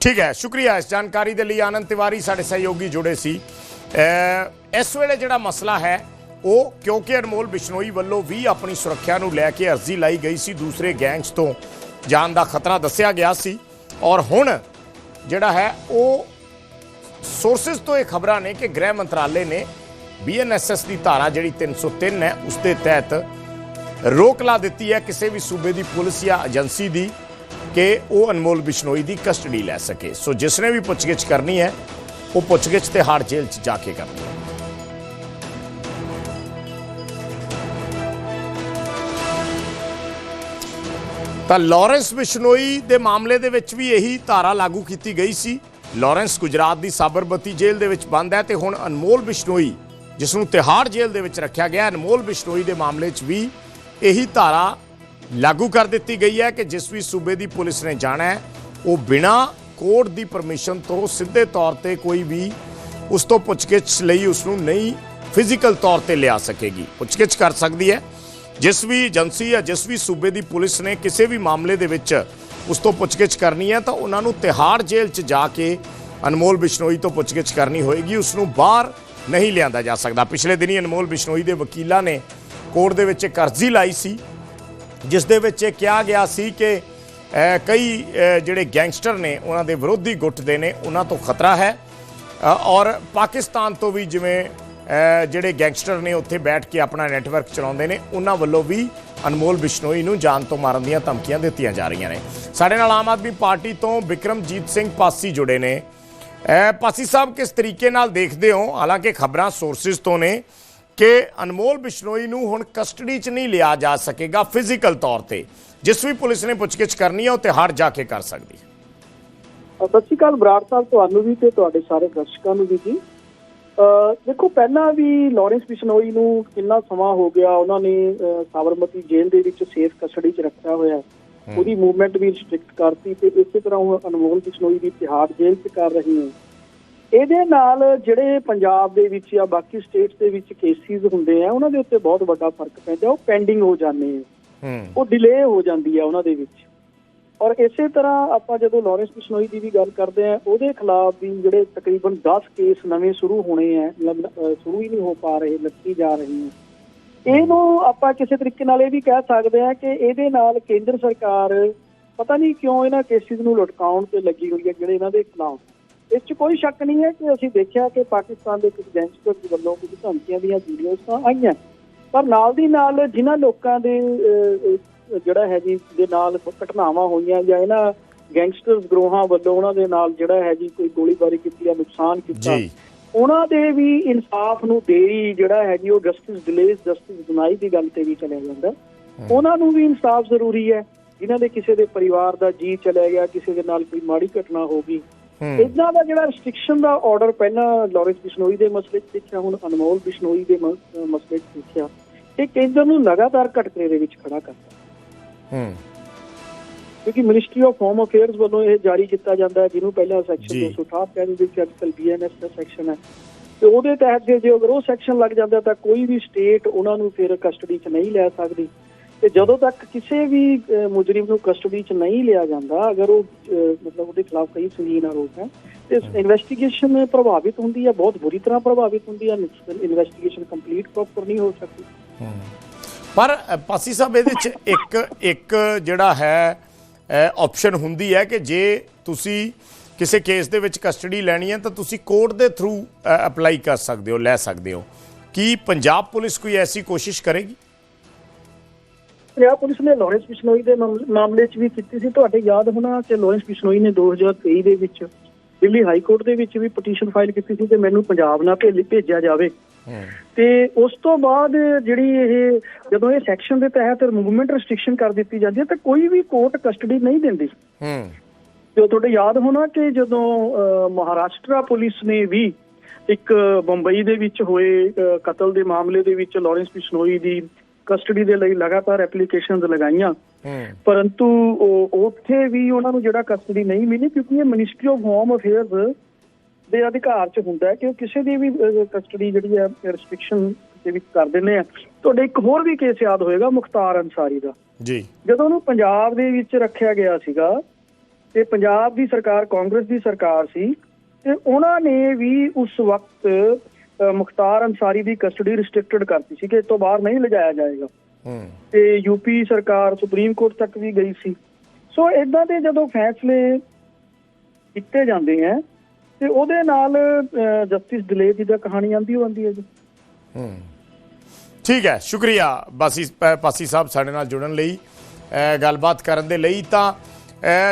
ਠੀਕ ਹੈ, ਸ਼ੁਕਰੀਆ ਇਸ ਜਾਣਕਾਰੀ ਦੇ ਲਈ। ਆਨੰਦ ਤਿਵਾਰੀ ਸਾਡੇ ਸਹਿਯੋਗੀ ਜੁੜੇ ਸੀ। ਇਸ ਵੇਲੇ ਜਿਹੜਾ ਮਸਲਾ ਹੈ, ਉਹ ਕਿਉਂਕਿ ਅਨਮੋਲ ਬਿਸ਼ਨੋਈ ਵੱਲੋਂ ਵੀ ਆਪਣੀ ਸੁਰੱਖਿਆ ਨੂੰ ਲੈ ਕੇ ਅਰਜ਼ੀ ਲਾਈ ਗਈ ਸੀ ਦੂਸਰੇ ਗੈਂਗਸ ਤੋਂ। ਜਾਨ ਦਾ ਖਤਰਾ ਦੱਸਿਆ ਗਿਆ ਸੀ। ਔਰ ਹੁਣ ਜਿਹੜਾ ਹੈ, ਉਹ ਸੋਰਸਸ ਤੋਂ ਇਹ ਖਬਰਾਂ ਨੇ ਕਿ ਗ੍ਰਹਿ ਮੰਤਰਾਲੇ ਨੇ ਬੀਐਨਐਸਐਸ ਦੀ ਧਾਰਾ ਜਿਹੜੀ 303 ਹੈ, ਉਸ ਦੇ ਤਹਿਤ ਰੋਕ ਲਾ ਦਿੱਤੀ ਹੈ ਕਿਸੇ ਵੀ ਸੂਬੇ ਦੀ ਪੁਲਿਸ ਜਾਂ ਏਜੰਸੀ ਦੀ ਕਿ ਉਹ ਅਨਮੋਲ ਬਿਸ਼ਨੋਈ ਦੀ ਕਸਟਡੀ ਲੈ ਸਕੇ। ਸੋ ਜਿਸ ਨੇ ਵੀ ਪੁੱਛਗਿੱਛ ਕਰਨੀ ਹੈ, ਉਹ ਪੁੱਛਗਿੱਛ ਤੇ ਹਾਰ ਜੇਲ੍ਹ 'ਚ ਜਾ ਕੇ ਕਰਨੀ ਹੈ। ਤਾਂ ਲਾਰੈਂਸ ਬਿਸ਼ਨੋਈ ਦੇ ਮਾਮਲੇ ਦੇ ਵਿੱਚ ਵੀ ਇਹੀ ਧਾਰਾ ਲਾਗੂ ਕੀਤੀ ਗਈ ਸੀ। ਲਾਰੈਂਸ ਗੁਜਰਾਤ ਦੀ ਸਾਬਰਮਤੀ ਜੇਲ੍ਹ ਦੇ ਵਿੱਚ ਬੰਦ ਹੈ ਤੇ ਹੁਣ ਅਨਮੋਲ ਬਿਸ਼ਨੋਈ, ਜਿਸ ਨੂੰ ਤਿਹਾੜ ਜੇਲ੍ਹ ਦੇ ਵਿੱਚ ਰੱਖਿਆ ਗਿਆ, ਅਨਮੋਲ ਬਿਸ਼ਨੋਈ ਦੇ ਮਾਮਲੇ 'ਚ ਵੀ ਇਹੀ ਧਾਰਾ ਲਾਗੂ ਕਰ ਦਿੱਤੀ ਗਈ ਹੈ ਕਿ ਜਿਸ ਵੀ ਸੂਬੇ ਦੀ ਪੁਲਿਸ ਨੇ ਜਾਣਾ ਹੈ, ਉਹ ਬਿਨਾਂ ਕੋਰਟ ਦੀ ਪਰਮਿਸ਼ਨ ਤੋਂ ਸਿੱਧੇ ਤੌਰ ਤੇ ਕੋਈ ਵੀ ਉਸ ਤੋਂ ਪੁੱਛਗਿੱਛ ਲਈ ਉਸ ਨੂੰ ਨਹੀਂ ਫਿਜ਼ੀਕਲ ਤੌਰ ਤੇ ਲਿਆ ਸਕੇਗੀ। ਪੁੱਛਗਿੱਛ ਕਰ ਸਕਦੀ ਹੈ। ਜਿਸ ਵੀ ਏਜੰਸੀ ਜਾਂ ਜਿਸ ਵੀ ਸੂਬੇ ਦੀ ਪੁਲਿਸ ਨੇ ਕਿਸੇ ਵੀ ਮਾਮਲੇ ਦੇ ਵਿੱਚ ਉਸ ਤੋਂ ਪੁੱਛਗਿੱਛ ਕਰਨੀ ਹੈ, ਤਾਂ ਉਹਨਾਂ ਨੂੰ ਤਿਹਾੜ ਜੇਲ੍ਹ 'ਚ ਜਾ ਕੇ ਅਨਮੋਲ ਬਿਸ਼ਨੋਈ ਤੋਂ ਪੁੱਛਗਿੱਛ ਕਰਨੀ ਹੋਏਗੀ। ਉਸ ਨੂੰ ਬਾਹਰ ਨਹੀਂ ਲਿਆਂਦਾ ਜਾ ਸਕਦਾ। ਪਿਛਲੇ ਦਿਨੀ ਅਨਮੋਲ ਬਿਸ਼ਨੋਈ ਦੇ ਵਕੀਲਾਂ ਨੇ ਕੋਰਟ ਦੇ ਵਿੱਚ ਇੱਕ ਅਰਜ਼ੀ ਲਾਈ ਸੀ, ਜਿਸ ਦੇ ਵਿੱਚ ਇਹ ਕਿਹਾ ਗਿਆ ਸੀ ਕਿ ਕਈ ਜਿਹੜੇ ਗੈਂਗਸਟਰ ਨੇ, ਉਹਨਾਂ ਦੇ ਵਿਰੋਧੀ ਗੁੱਟ ਦੇ ਨੇ, ਉਹਨਾਂ ਤੋਂ ਖਤਰਾ ਹੈ। ਔਰ ਪਾਕਿਸਤਾਨ ਤੋਂ ਵੀ ਜਿਵੇਂ ਜਿਹੜੇ ਗੈਂਗਸਟਰ ਨੇ, ਉੱਥੇ ਬੈਠ ਕੇ ਆਪਣਾ ਨੈਟਵਰਕ ਚਲਾਉਂਦੇ ਨੇ, ਉਹਨਾਂ ਵੱਲੋਂ ਵੀ ਅਨਮੋਲ ਬਿਸ਼ਨੋਈ ਨੂੰ ਜਾਨ ਤੋਂ ਮਾਰਨ ਦੀਆਂ ਧਮਕੀਆਂ ਦਿੱਤੀਆਂ ਜਾ ਰਹੀਆਂ ਨੇ। ਸਾਡੇ ਨਾਲ ਆਮ ਆਦਮੀ ਪਾਰਟੀ ਤੋਂ ਵਿਕਰਮਜੀਤ ਸਿੰਘ ਪਾਸੀ ਜੁੜੇ ਨੇ। ਪਾਸੀ ਸਾਹਿਬ, ਕਿਸ ਤਰੀਕੇ ਨਾਲ ਦੇਖਦੇ ਹੋ? ਹਾਲਾਂਕਿ ਖਬਰਾਂ ਸੋਰਸਿਸ ਤੋਂ ਨੇ। ਕਿ ਅਨਮੋਲ ਬਿਸ਼ਨੋਈ ਨੂੰ ਹੁਣ ਕਸਟਡੀ 'ਚ ਨਹੀਂ ਲਿਆ ਜਾ ਸਕੇਗਾ ਫਿਜ਼ੀਕਲ ਤੌਰ ਤੇ। ਜਿਸ ਵੀ ਪੁਲਿਸ ਨੇ ਪੁੱਛਗਿੱਛ ਕਰਨੀ ਹੈ ਉਹ ਤਿਹਾੜ ਜਾ ਕੇ ਕਰ ਸਕਦੀ ਹੈ। ਸਤਿ ਸ਼੍ਰੀ ਅਕਾਲ ਬਰਾੜ ਸਾਹਿਬ ਤੁਹਾਨੂੰ ਵੀ ਤੇ ਤੁਹਾਡੇ ਸਾਰੇ ਦਰਸ਼ਕਾਂ ਨੂੰ ਵੀ ਜੀ। ਦੇਖੋ ਪਹਿਲਾਂ ਵੀ ਲਾਰੈਂਸ ਬਿਸ਼ਨੋਈ ਨੂੰ ਕਿੰਨਾ ਸਮਾਂ ਹੋ ਗਿਆ ਉਹਨਾਂ ਨੇ ਸਾਬਰਮਤੀ ਜੇਲ੍ਹ ਦੇ ਵਿੱਚ ਸੇਫ ਕਸਟਡੀ 'ਚ ਰੱਖਿਆ ਹੋਇਆ। ਉਹਦੀ ਮੂਵਮੈਂਟ ਵੀ ਰਿਸਟ੍ਰਿਕਟ ਕਰਤੀ ਤੇ ਇਸੇ ਤਰ੍ਹਾਂ ਉਹ ਅਨਮੋਲ ਬਿਸ਼ਨੋਈ ਦੀ ਤਿਹਾੜ ਜੇਲ੍ਹ 'ਚ ਕਰ ਰਹੀ ਹੈ। ਇਹਦੇ ਨਾਲ ਜਿਹੜੇ ਪੰਜਾਬ ਦੇ ਵਿੱਚ ਜਾਂ ਬਾਕੀ ਸਟੇਟਸ ਦੇ ਵਿੱਚ ਕੇਸਿਸ ਹੁੰਦੇ ਆ ਉਹਨਾਂ ਦੇ ਉੱਤੇ ਬਹੁਤ ਵੱਡਾ ਫ਼ਰਕ ਪੈਂਦਾ ਉਹ ਪੈਂਡਿੰਗ ਹੋ ਜਾਂਦੇ ਆ। ਹੂੰ। ਉਹ ਡਿਲੇ ਹੋ ਜਾਂਦੀ ਹੈ ਉਹਨਾਂ ਦੇ ਵਿੱਚ। ਔਰ ਇਸੇ ਤਰ੍ਹਾਂ ਆਪਾਂ ਜਦੋਂ ਲਾਰੈਂਸ ਬਿਸ਼ਨੋਈ ਦੀ ਵੀ ਗੱਲ ਕਰਦੇ ਆ ਉਹਦੇ ਖਿਲਾਫ ਵੀ ਜਿਹੜੇ ਤਕਰੀਬਨ 10 ਕੇਸ ਨਵੇਂ ਸ਼ੁਰੂ ਹੋਣੇ ਆ ਸ਼ੁਰੂ ਹੀ ਨਹੀਂ ਹੋ ਪਾ ਰਹੇ ਲੱਗੀ ਜਾ ਰਹੀ ਹੈ ਇਹਨੂੰ ਆਪਾਂ ਕਿਸੇ ਤਰੀਕੇ ਨਾਲ ਇਹ ਵੀ ਕਹਿ ਸਕਦੇ ਆ ਕਿ ਇਹਦੇ ਨਾਲ ਕੇਂਦਰ ਸਰਕਾਰ ਪਤਾ ਨਹੀਂ ਕਿਉਂ ਇਹਨਾਂ ਕੇਸਿਸ ਨੂੰ ਲਟਕਾਉਣ ਤੇ ਲੱਗੀ ਹੋਈ ਹੈ ਜਿਹੜੇ ਇਹਨਾਂ ਦੇ ਖਿਲਾਫ। ਇਸ 'ਚ ਕੋਈ ਸ਼ੱਕ ਨਹੀਂ ਹੈ ਕਿ ਅਸੀਂ ਦੇਖਿਆ ਕਿ ਪਾਕਿਸਤਾਨ ਦੇ ਕੁਝ ਗੈਂਗਸਟਰ ਵੱਲੋਂ ਕੁਝ ਧਮਕੀਆਂ ਦੀਆਂ ਵੀਡੀਓਜ਼ ਤਾਂ ਆਈਆਂ। ਪਰ ਨਾਲ ਦੀ ਨਾਲ ਜਿਨ੍ਹਾਂ ਲੋਕਾਂ ਦੇ ਜਿਹੜਾ ਹੈ ਜੀ ਦੇ ਨਾਲ ਘਟਨਾਵਾਂ ਹੋਈਆਂ ਜਾਂ ਇਹਨਾਂ ਗੈਂਗਸਟਰਸ ਗਰੋਹਾਂ ਵੱਲੋਂ ਉਹਨਾਂ ਦੇ ਨਾਲ ਜਿਹੜਾ ਹੈ ਜੀ ਕੋਈ ਗੋਲੀਬਾਰੀ ਕੀਤੀ ਜਾਂ ਨੁਕਸਾਨ ਕੀਤਾ ਉਹਨਾਂ ਦੇ ਵੀ ਇਨਸਾਫ ਨੂੰ ਦੇਰੀ ਜਿਹੜਾ ਹੈ ਜੀ ਉਹ ਜਸਟਿਸ ਡਿਲੇਸ ਜਸਟਿਸ ਡਿਨਾਈ ਦੀ ਗੱਲ ਤੇ ਵੀ ਚਲਿਆ ਜਾਂਦਾ ਉਹਨਾਂ ਨੂੰ ਵੀ ਇਨਸਾਫ ਜ਼ਰੂਰੀ ਹੈ। ਜਿਨ੍ਹਾਂ ਦੇ ਕਿਸੇ ਦੇ ਪਰਿਵਾਰ ਦਾ ਜੀ ਚਲਿਆ ਗਿਆ ਕਿਸੇ ਦੇ ਨਾਲ ਕੋਈ ਮਾੜੀ ਘਟਨਾ ਹੋ ਗਈ ਹੂੰ ਇਦਾਂ ਦਾ ਜਿਹੜਾ ਰੈਸਟ੍ਰਿਕਸ਼ਨ ਦਾ ਆਰਡਰ ਪਹਿਲਾਂ ਲਾਰੈਂਸ ਬਿਸ਼ਨੋਈ ਦੇ ਮਸਲੇ 'ਚ ਦੇਖਿਆ ਹੁਣ ਅਨਮੋਲ ਬਿਸ਼ਨੋਈ ਦੇ ਮਸਲੇ 'ਚ ਦੇਖਿਆ ਇਹ ਕੇਂਦਰ ਨੂੰ ਲਗਾਤਾਰ ਘਟਕਰੇ ਦੇ ਵਿੱਚ ਖੜਾ ਕਰਦਾ। ਹੂੰ। ਕਿਉਂਕਿ ਮਿਨਿਸਟਰੀ ਆਫ ਹੋਮ ਅਫੇਅਰਸ ਵੱਲੋਂ ਇਹ ਜਾਰੀ ਕੀਤਾ ਜਾਂਦਾ ਹੈ ਜਿਹਨੂੰ ਪਹਿਲਾਂ ਸੈਕਸ਼ਨ ਜੀ। 268 ਕਹਿੰਦੇ ਵਿੱਚ ਅੱਜਕੱਲ ਬੀਐਨਐਸ ਦਾ ਸੈਕਸ਼ਨ ਹੈ। ਤੇ ਉਹਦੇ ਤਹਿਤ ਜੇ ਜੇ ਅਗਰ ਉਹ ਸੈਕਸ਼ਨ ਲੱਗ ਜਾਂਦਾ ਤਾਂ ਕੋਈ ਵੀ ਸਟੇਟ ਉਹਨਾਂ ਨੂੰ ਫਿਰ ਕਸਟਡੀ 'ਚ ਨਹੀਂ ਲੈ ਸਕਦੀ। ਤੇ ਜਦੋਂ ਤੱਕ ਕਿਸੇ ਵੀ ਮੁਜਰਮ ਨੂੰ ਕਸਟਡੀ 'ਚ ਨਹੀਂ ਲਿਆ ਜਾਂਦਾ ਅਗਰ ਉਹ ਮਤਲਬ ਉਹਦੇ ਖਿਲਾਫ ਕਈ ਸੰਗੀਨ ਆਰੋਪ ਹੈ ਤੇ ਇਨਵੈਸਟੀਗੇਸ਼ਨ ਪ੍ਰਭਾਵਿਤ ਹੁੰਦੀ ਹੈ ਬਹੁਤ ਬੁਰੀ ਤਰ੍ਹਾਂ ਪ੍ਰਭਾਵਿਤ ਹੁੰਦੀ ਹੈ ਇਨਵੈਸਟੀਗੇਸ਼ਨ ਕੰਪਲੀਟ ਪ੍ਰੋਪਰ ਨਹੀਂ ਹੋ ਸਕਦੀ। ਪਰ ਪਾਸੀ ਸਾਹਿਬ ਇਹਦੇ ਚ ਇੱਕ ਇੱਕ ਜਿਹੜਾ ਹੈ ਆਪਸ਼ਨ ਹੁੰਦੀ ਹੈ ਕਿ ਜੇ ਤੁਸੀਂ ਕਿਸੇ ਕੇਸ ਦੇ ਵਿੱਚ ਕਸਟਡੀ ਲੈਣੀ ਹੈ ਤਾਂ ਤੁਸੀਂ ਕੋਰਟ ਦੇ ਥਰੂ ਅਪਲਾਈ ਕਰ ਸਕਦੇ ਹੋ ਲੈ ਸਕਦੇ ਹੋ। ਕੀ ਪੰਜਾਬ ਪੁਲਿਸ ਕੋਈ ਐਸੀ ਕੋਸ਼ਿਸ਼ ਕਰੇਗੀ? ਪੰਜਾਬ ਪੁਲਿਸ ਨੇ ਲਾਰੈਂਸ ਬਿਸ਼ਨੋਈ ਦੇ ਮਾਮਲ- 'ਚ ਵੀ ਕੀਤੀ ਸੀ। ਤੁਹਾਡੇ ਯਾਦ ਹੋਣਾ ਕਿ ਲਾਰੈਂਸ ਬਿਸ਼ਨੋਈ ਨੇ 2023 ਦੇ ਵਿੱਚ ਦਿੱਲੀ ਹਾਈ ਕੋਰਟ ਦੇ ਵਿੱਚ ਵੀ ਪਟੀਸ਼ਨ ਫਾਈਲ ਕੀਤੀ ਸੀ ਕਿ ਮੈਨੂੰ ਪੰਜਾਬ ਨਾਲ ਭੇਜ- ਭੇਜਿਆ ਜਾਵੇ। ਤੇ ਉਸ ਤੋਂ ਬਾਅਦ ਜਿਹੜੀ ਇਹ ਜਦੋਂ ਇਹ ਸੈਕਸ਼ਨ ਦੇ ਤਹਿਤ ਮੂਵਮੈਂਟ ਰੈਸਟ੍ਰਿਕਸ਼ਨ ਕਰ ਦਿੱਤੀ ਜਾਂਦੀ ਹੈ ਤਾਂ ਕੋਈ ਵੀ ਕੋਰਟ ਕਸਟਡੀ ਨਹੀਂ ਦਿੰਦੀ। ਹੂੰ। ਜੋ ਤੁਹਾਡੇ ਯਾਦ ਹੋਣਾ ਕਿ ਜਦੋਂ ਮਹਾਰਾਸ਼ਟਰ ਪੁਲਿਸ ਨੇ ਵੀ ਇੱਕ ਬੰਬਈ ਦੇ ਵਿੱਚ ਹੋਏ ਕਤਲ ਦੇ ਮਾਮਲੇ ਦੇ ਵਿੱਚ ਲਾਰੈਂਸ ਬਿਸ਼ਨੋਈ ਦੀ ਕਸਟਡੀ ਦੇ ਲਈ ਲਗਾਤਾਰ ਐਪਲੀਕੇਸ਼ਨਸ ਲਗਾਈਆਂ। ਪਰੰਤੂ ਉਹ ਉੱਥੇ ਵੀ ਉਹਨਾਂ ਨੂੰ ਜਿਹੜਾ ਕਸਟਡੀ ਨਹੀਂ ਮਿਲੀ ਕਿਉਂਕਿ ਇਹ ਮਿਨਿਸਟਰੀ ਆਫ ਹੋਮ ਅਫੇਅਰਸ ਦੇ ਅਧਿਕਾਰ 'ਚ ਹੁੰਦਾ ਕਿ ਉਹ ਕਿਸੇ ਦੀ ਵੀ ਕਸਟਡੀ ਜਿਹੜੀ ਹੈ ਰੈਸਟ੍ਰਿਕਸ਼ਨ ਦੇ ਵਿੱਚ ਕਰ ਦਿੰਦੇ ਆ। ਤੁਹਾਡੇ ਇੱਕ ਹੋਰ ਵੀ ਕੇਸ ਯਾਦ ਹੋਏਗਾ ਮੁਖਤਾਰ ਅਨਸਾਰੀ ਦਾ। ਜੀ। ਜਦੋਂ ਉਹਨੂੰ ਪੰਜਾਬ ਦੇ ਵਿੱਚ ਰੱਖਿਆ ਗਿਆ ਸੀਗਾ ਤੇ ਪੰਜਾਬ ਦੀ ਸਰਕਾਰ ਕਾਂਗਰਸ ਦੀ ਸਰਕਾਰ ਸੀ ਤੇ ਉਹਨਾਂ ਨੇ ਵੀ ਉਸ ਵਕਤ ਮੁਖਤਾਰ ਅਨਸਾਰੀ ਦੀ ਕਸਟਡੀ ਰਿਸਟ੍ਰਿਕਟਡ ਕਰਤੀ ਸੀ ਕਿ ਇਸ ਤੋਂ ਬਾਹਰ ਨਹੀਂ ਲਿਜਾਇਆ ਜਾਏਗਾ। ਤੇ ਯੂਪੀ ਸਰਕਾਰ ਸੁਪਰੀਮ ਕੋਰਟ ਤੱਕ ਵੀ ਗਈ ਸੀ। ਸੋ ਇਦਾਂ ਦੇ ਜਦੋਂ ਫੈਸਲੇ ਕੀਤੇ ਜਾਂਦੇ ਆ ਤੇ ਉਹਦੇ ਨਾਲ ਜਸਟਿਸ ਡਿਲੇ ਦੀ ਤਾਂ ਕਹਾਣੀ ਆਂਦੀ ਹੋ ਆਂਦੀ ਹੈ ਜੀ। ਹੂੰ। ਠੀਕ ਹੈ ਸ਼ੁਕਰੀਆ ਬਾਸੀ ਪਾਸੀ ਸਾਹਿਬ ਸਾਡੇ ਨਾਲ ਜੁੜਨ ਲਈ ਗੱਲਬਾਤ ਕਰਨ ਦੇ ਲਈ। ਤਾਂ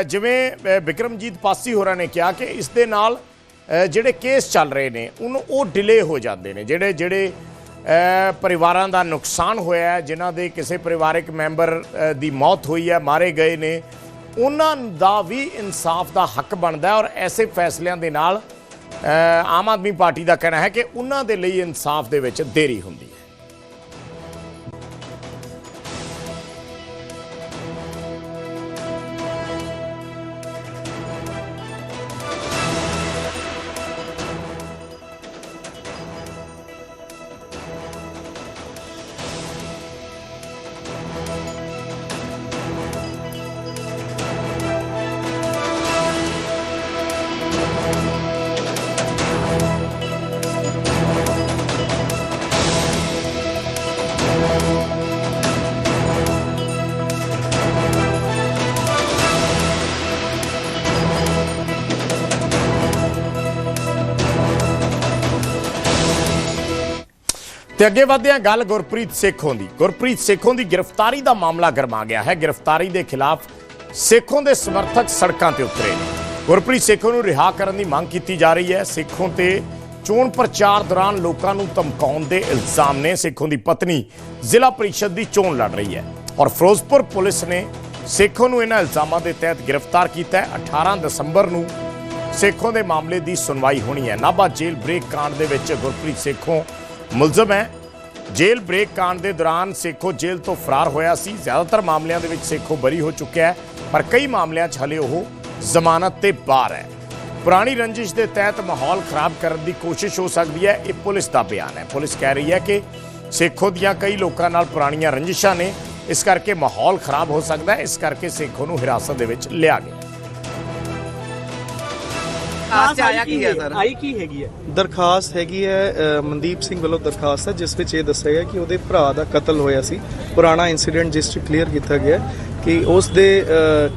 ਜਿਵੇਂ ਵਿਕਰਮਜੀਤ ਪਾਸੀ ਹੋਰਾਂ ਨੇ ਕਿਹਾ ਕਿ ਇਸ ਦੇ ਨਾਲ ਜਿਹੜੇ ਕੇਸ ਚੱਲ ਰਹੇ ਨੇ, ਉਹਨੂੰ ਉਹ ਡਿਲੇ ਹੋ ਜਾਂਦੇ ਨੇ। ਜਿਹੜੇ ਜਿਹੜੇ ਪਰਿਵਾਰਾਂ ਦਾ ਨੁਕਸਾਨ ਹੋਇਆ ਹੈ, ਜਿਨ੍ਹਾਂ ਦੇ ਕਿਸੇ ਪਰਿਵਾਰਕ ਮੈਂਬਰ ਦੀ ਮੌਤ ਹੋਈ ਹੈ, ਮਾਰੇ ਗਏ ਨੇ, ਉਹਨਾਂ ਦਾ ਵੀ ਇਨਸਾਫ ਦਾ ਹੱਕ ਬਣਦਾ ਹੈ ਔਰ ਐਸੇ ਫੈਸਲਿਆਂ ਦੇ ਨਾਲ ਆਮ ਆਦਮੀ ਪਾਰਟੀ ਦਾ ਕਹਿਣਾ ਹੈ ਕਿ ਉਹਨਾਂ ਦੇ ਲਈ ਇਨਸਾਫ ਦੇ ਵਿੱਚ ਦੇਰੀ ਹੁੰਦੀ ਤੇ ਅੱਗੇ ਵਧਦੇ ਹਾਂ ਗੱਲ ਗੁਰਪ੍ਰੀਤ ਸੇਖੋਂ ਦੀ। ਗੁਰਪ੍ਰੀਤ ਸੇਖੋਂ ਦੀ ਗ੍ਰਿਫਤਾਰੀ ਦਾ ਮਾਮਲਾ ਗਰਮਾ ਗਿਆ ਹੈ। ਗ੍ਰਿਫਤਾਰੀ ਦੇ ਖਿਲਾਫ ਸੇਖੋਂ ਦੇ ਸਮਰਥਕ ਸੜਕਾਂ ਤੇ ਉਤਰੇ ਨੇ। ਗੁਰਪ੍ਰੀਤ ਸੇਖੋਂ ਨੂੰ ਰਿਹਾ ਕਰਨ ਦੀ ਮੰਗ ਕੀਤੀ ਜਾ ਰਹੀ ਹੈ। ਸੇਖੋਂ ਤੇ ਚੋਣ ਪ੍ਰਚਾਰ ਦੌਰਾਨ ਲੋਕਾਂ ਨੂੰ ਧਮਕਾਉਣ ਦੇ ਇਲਜ਼ਾਮ ਨੇ ਸੇਖੋਂ ਦੀ ਪਤਨੀ ਜ਼ਿਲ੍ਹਾ ਪ੍ਰੀਸ਼ਦ ਦੀ ਚੋਣ ਲੜ ਰਹੀ ਹੈ। ਔਰ ਫਿਰੋਜ਼ਪੁਰ ਪੁਲਿਸ ਨੇ ਸੇਖੋਂ ਨੂੰ ਇਹਨਾਂ ਇਲਜ਼ਾਮਾਂ ਦੇ ਤਹਿਤ ਗ੍ਰਿਫਤਾਰ ਕੀਤਾ ਹੈ। 18 ਦਸੰਬਰ ਨੂੰ ਸੇਖੋਂ ਦੇ ਮਾਮਲੇ ਦੀ ਸੁਣਵਾਈ ਹੋਣੀ ਹੈ। ਨਾਭਾ ਜੇਲ੍ਹ ਬ੍ਰੇਕ ਕਾਂਡ ਦੇ ਵਿੱਚ ਗੁਰਪ੍ਰੀਤ ਸੇਖੋਂ ਮੁਲਜ਼ਮ ਹੈ। ਜੇਲ੍ਹ ਬ੍ਰੇਕ ਕਾਂਡ ਦੇ ਦੌਰਾਨ ਸੇਖੋਂ ਜੇਲ੍ਹ ਤੋਂ ਫਰਾਰ ਹੋਇਆ ਸੀ। ਜ਼ਿਆਦਾਤਰ ਮਾਮਲਿਆਂ ਦੇ ਵਿੱਚ ਸੇਖੋਂ ਬਰੀ ਹੋ ਚੁੱਕਿਆ ਹੈ, ਪਰ ਕਈ ਮਾਮਲਿਆਂ 'ਚ ਹਲੇ ਉਹ ਜ਼ਮਾਨਤ ਤੇ ਬਾਹਰ ਹੈ। ਪੁਰਾਣੀ ਰੰਜਿਸ਼ ਦੇ ਤਹਿਤ ਮਾਹੌਲ ਖਰਾਬ ਕਰਨ ਦੀ ਕੋਸ਼ਿਸ਼ ਹੋ ਸਕਦੀ ਹੈ ਇਹ ਪੁਲਿਸ ਦਾ ਬਿਆਨ ਹੈ। ਪੁਲਿਸ ਕਹਿ ਰਹੀ ਹੈ ਕਿ ਸੇਖੋਂ ਦੀਆਂ ਕਈ ਲੋਕਾਂ ਨਾਲ ਪੁਰਾਣੀਆਂ ਰੰਜਿਸ਼ਾਂ ਨੇ ਇਸ ਕਰਕੇ ਮਾਹੌਲ ਖਰਾਬ ਹੋ ਸਕਦਾ ਹੈ ਇਸ ਕਰਕੇ ਸੇਖੋਂ ਨੂੰ ਹਿਰਾਸਤ ਦੇ ਵਿੱਚ ਲਿਆ ਗਿਆ। ਖਾਸ ਚ ਆਇਆ ਕੀ ਹੈ ਸਰ? ਆਈ ਕੀ ਹੈਗੀ ਹੈ? ਦਰਖਾਸਤ ਹੈਗੀ ਹੈ ਮਨਦੀਪ ਸਿੰਘ ਵੱਲੋਂ ਦਰਖਾਸਤ ਹੈ ਜਿਸ ਵਿੱਚ ਇਹ ਦੱਸਿਆ ਗਿਆ ਕਿ ਉਹਦੇ ਭਰਾ ਦਾ ਕਤਲ ਹੋਇਆ ਸੀ। ਪੁਰਾਣਾ ਇਨਸੀਡੈਂਟ ਜਿਸ 'ਚ ਕਲੀਅਰ ਕੀਤਾ ਗਿਆ ਕਿ ਉਸ ਦੇ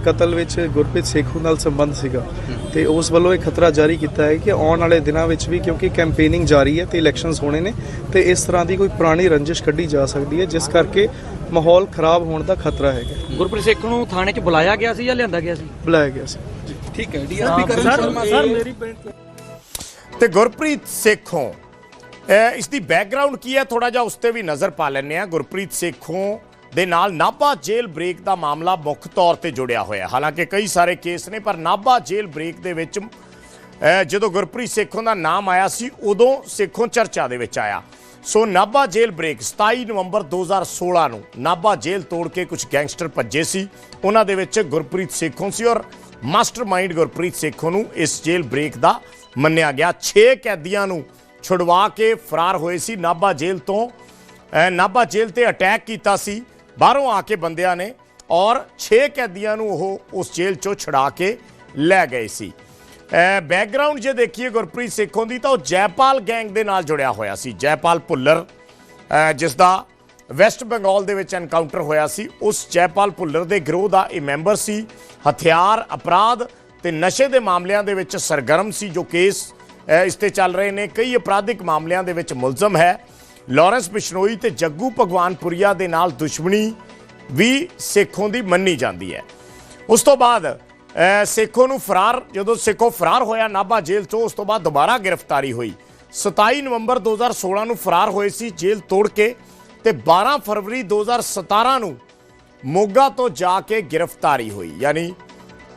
ਕਤਲ ਵਿੱਚ ਗੁਰਪ੍ਰੀਤ ਸੇਖੂ ਨਾਲ ਸੰਬੰਧ ਸੀਗਾ। ਤੇ ਉਸ ਵੱਲੋਂ ਇਹ ਖਤਰਾ ਜਾਰੀ ਕੀਤਾ ਹੈ ਕਿ ਆਉਣ ਵਾਲੇ ਦਿਨਾਂ ਵਿੱਚ ਵੀ ਕਿਉਂਕਿ ਕੈਂਪੇਨਿੰਗ ਜਾਰੀ ਹੈ ਤੇ ਇਲੈਕਸ਼ਨਸ ਹੋਣੇ ਨੇ ਤੇ ਇਸ ਤਰ੍ਹਾਂ ਦੀ ਕੋਈ ਪੁਰਾਣੀ ਰੰਜਿਸ਼ ਕੱਢੀ ਜਾ ਸਕਦੀ ਹੈ ਜਿਸ ਕਰਕੇ ਮਾਹੌਲ ਖਰਾਬ ਹੋਣ ਦਾ ਖਤਰਾ ਹੈਗਾ। ਗੁਰਪ੍ਰੀਤ ਸੇਖ ਨੂੰ ਥਾਣੇ 'ਚ ਬੁਲਾਇਆ ਗਿਆ ਸੀ ਜਾਂ ਲਿਆਂਦਾ ਗਿਆ ਸੀ? ਬੁਲਾਇਆ ਗਿਆ ਸੀ। ਠੀਕ ਹੈ ਡੀਐਸਪੀ ਕਰਨ ਸ਼ਰਮਾ ਸਰ ਮੇਰੀ ਤੇ ਗੁਰਪ੍ਰੀਤ ਸੇਖੋਂ ਇਹ ਇਸ ਦੀ ਬੈਕਗ੍ਰਾਉਂਡ ਕੀ ਹੈ? ਥੋੜਾ ਜਿਹਾ ਉਸ ਤੇ ਵੀ ਨਜ਼ਰ ਪਾ ਲੈਂਦੇ ਆ ਗੁਰਪ੍ਰੀਤ ਸੇਖੋਂ ਦੇ ਨਾਲ ਨਾਭਾ ਜੇਲ੍ਹ ਬ੍ਰੇਕ ਦਾ ਮਾਮਲਾ ਮੁੱਖ ਤੌਰ ਤੇ ਜੁੜਿਆ ਹੋਇਆ ਹਾਲਾਂਕਿ ਕਈ ਸਾਰੇ ਕੇਸ ਨੇ, ਪਰ ਨਾਭਾ ਜੇਲ੍ਹ ਬ੍ਰੇਕ ਦੇ ਵਿੱਚ ਜਦੋਂ ਗੁਰਪ੍ਰੀਤ ਸੇਖੋਂ ਦਾ ਨਾਮ ਆਇਆ ਸੀ, ਉਦੋਂ ਸੇਖੋਂ ਚਰਚਾ ਦੇ ਵਿੱਚ ਆਇਆ। ਸੋ ਨਾਭਾ ਜੇਲ੍ਹ ਬ੍ਰੇਕ 27 ਨਵੰਬਰ 2016 ਨੂੰ ਨਾਭਾ ਜੇਲ੍ਹ ਤੋੜ ਕੇ ਕੁਝ ਗੈਂਗਸਟਰ ਭੱਜੇ ਸੀ। ਉਹਨਾਂ ਦੇ ਵਿੱਚ ਗੁਰਪ੍ਰੀਤ ਸੇਖੋਂ ਸੀ ਔਰ ਮਾਸਟਰਮਾਈਂਡ ਗੁਰਪ੍ਰੀਤ ਸੇਖੋਂ ਨੂੰ ਇਸ ਜੇਲ੍ਹ ਬ੍ਰੇਕ ਦਾ ਮੰਨਿਆ ਗਿਆ। 6 ਕੈਦੀਆਂ ਨੂੰ ਛੁਡਵਾ ਕੇ ਫਰਾਰ ਹੋਏ ਸੀ। ਨਾਭਾ ਜੇਲ੍ਹ ਤੋਂ ਨਾਭਾ ਜੇਲ੍ਹ ਤੇ ਅਟੈਕ ਕੀਤਾ ਸੀ। ਬਾਹਰੋਂ ਆ ਕੇ ਬੰਦਿਆਂ ਨੇ ਔਰ 6 ਕੈਦੀਆਂ ਨੂੰ ਉਹ ਉਸ ਜੇਲ੍ਹ ਚੋਂ ਛੁਡਾ ਕੇ ਲੈ ਗਏ ਸੀ। ਬੈਕਗ੍ਰਾਉਂਡ ਜੇ ਦੇਖੀਏ ਗੁਰਪ੍ਰੀਤ ਸੇਖੋਂ ਦੀ ਤਾਂ ਉਹ ਜੈਪਾਲ ਗੈਂਗ ਦੇ ਨਾਲ ਜੁੜਿਆ ਹੋਇਆ ਸੀ। ਜੈਪਾਲ ਭੁੱਲਰ ਅਹ ਜਿਸ ਦਾ ਵੈਸਟ ਬੰਗਾਲ ਦੇ ਵਿੱਚ ਐਨਕਾਊਂਟਰ ਹੋਇਆ ਸੀ। ਉਸ ਜੈਪਾਲ ਭੁੱਲਰ ਦੇ ਗਰੋਹ ਦਾ ਇਹ ਮੈਂਬਰ ਸੀ। ਹਥਿਆਰ, ਅਪਰਾਧ ਤੇ ਨਸ਼ੇ ਦੇ ਮਾਮਲਿਆਂ ਦੇ ਵਿੱਚ ਸਰਗਰਮ ਸੀ ਜੋ ਕੇਸ ਇਸ ਤੇ ਚੱਲ ਰਹੇ ਨੇ। ਕਈ ਅਪਰਾਧਿਕ ਮਾਮਲਿਆਂ ਦੇ ਵਿੱਚ ਮੁਲਜ਼ਮ ਹੈ। ਲਾਰੈਂਸ ਬਿਸ਼ਨੋਈ ਤੇ ਜੱਗੂ ਭਗਵਾਨਪੁਰੀਆ ਦੇ ਨਾਲ ਦੁਸ਼ਮਣੀ ਵੀ ਸੇਖੋਂ ਦੀ ਮੰਨੀ ਜਾਂਦੀ ਹੈ। ਉਸ ਤੋਂ ਬਾਅਦ ਅਹ, ਨੂੰ ਫਰਾਰ ਜਦੋਂ ਸੇਖੋਂ ਫਰਾਰ ਹੋਇਆ ਨਾਭਾ ਜੇਲ੍ਹ ਤੋਂ ਉਸ ਤੋਂ ਬਾਅਦ ਦੁਬਾਰਾ ਗ੍ਰਿਫਤਾਰੀ ਹੋਈ। 27 ਨਵੰਬਰ 2016 ਨੂੰ ਫਰਾਰ ਹੋਏ ਸੀ ਜੇਲ੍ਹ ਤੋੜ ਕੇ ਤੇ 12 ਫਰਵਰੀ 2017 ਨੂੰ ਮੋਗਾ ਤੋਂ ਜਾ ਕੇ ਗ੍ਰਿਫਤਾਰੀ ਹੋਈ। ਯਾਨੀ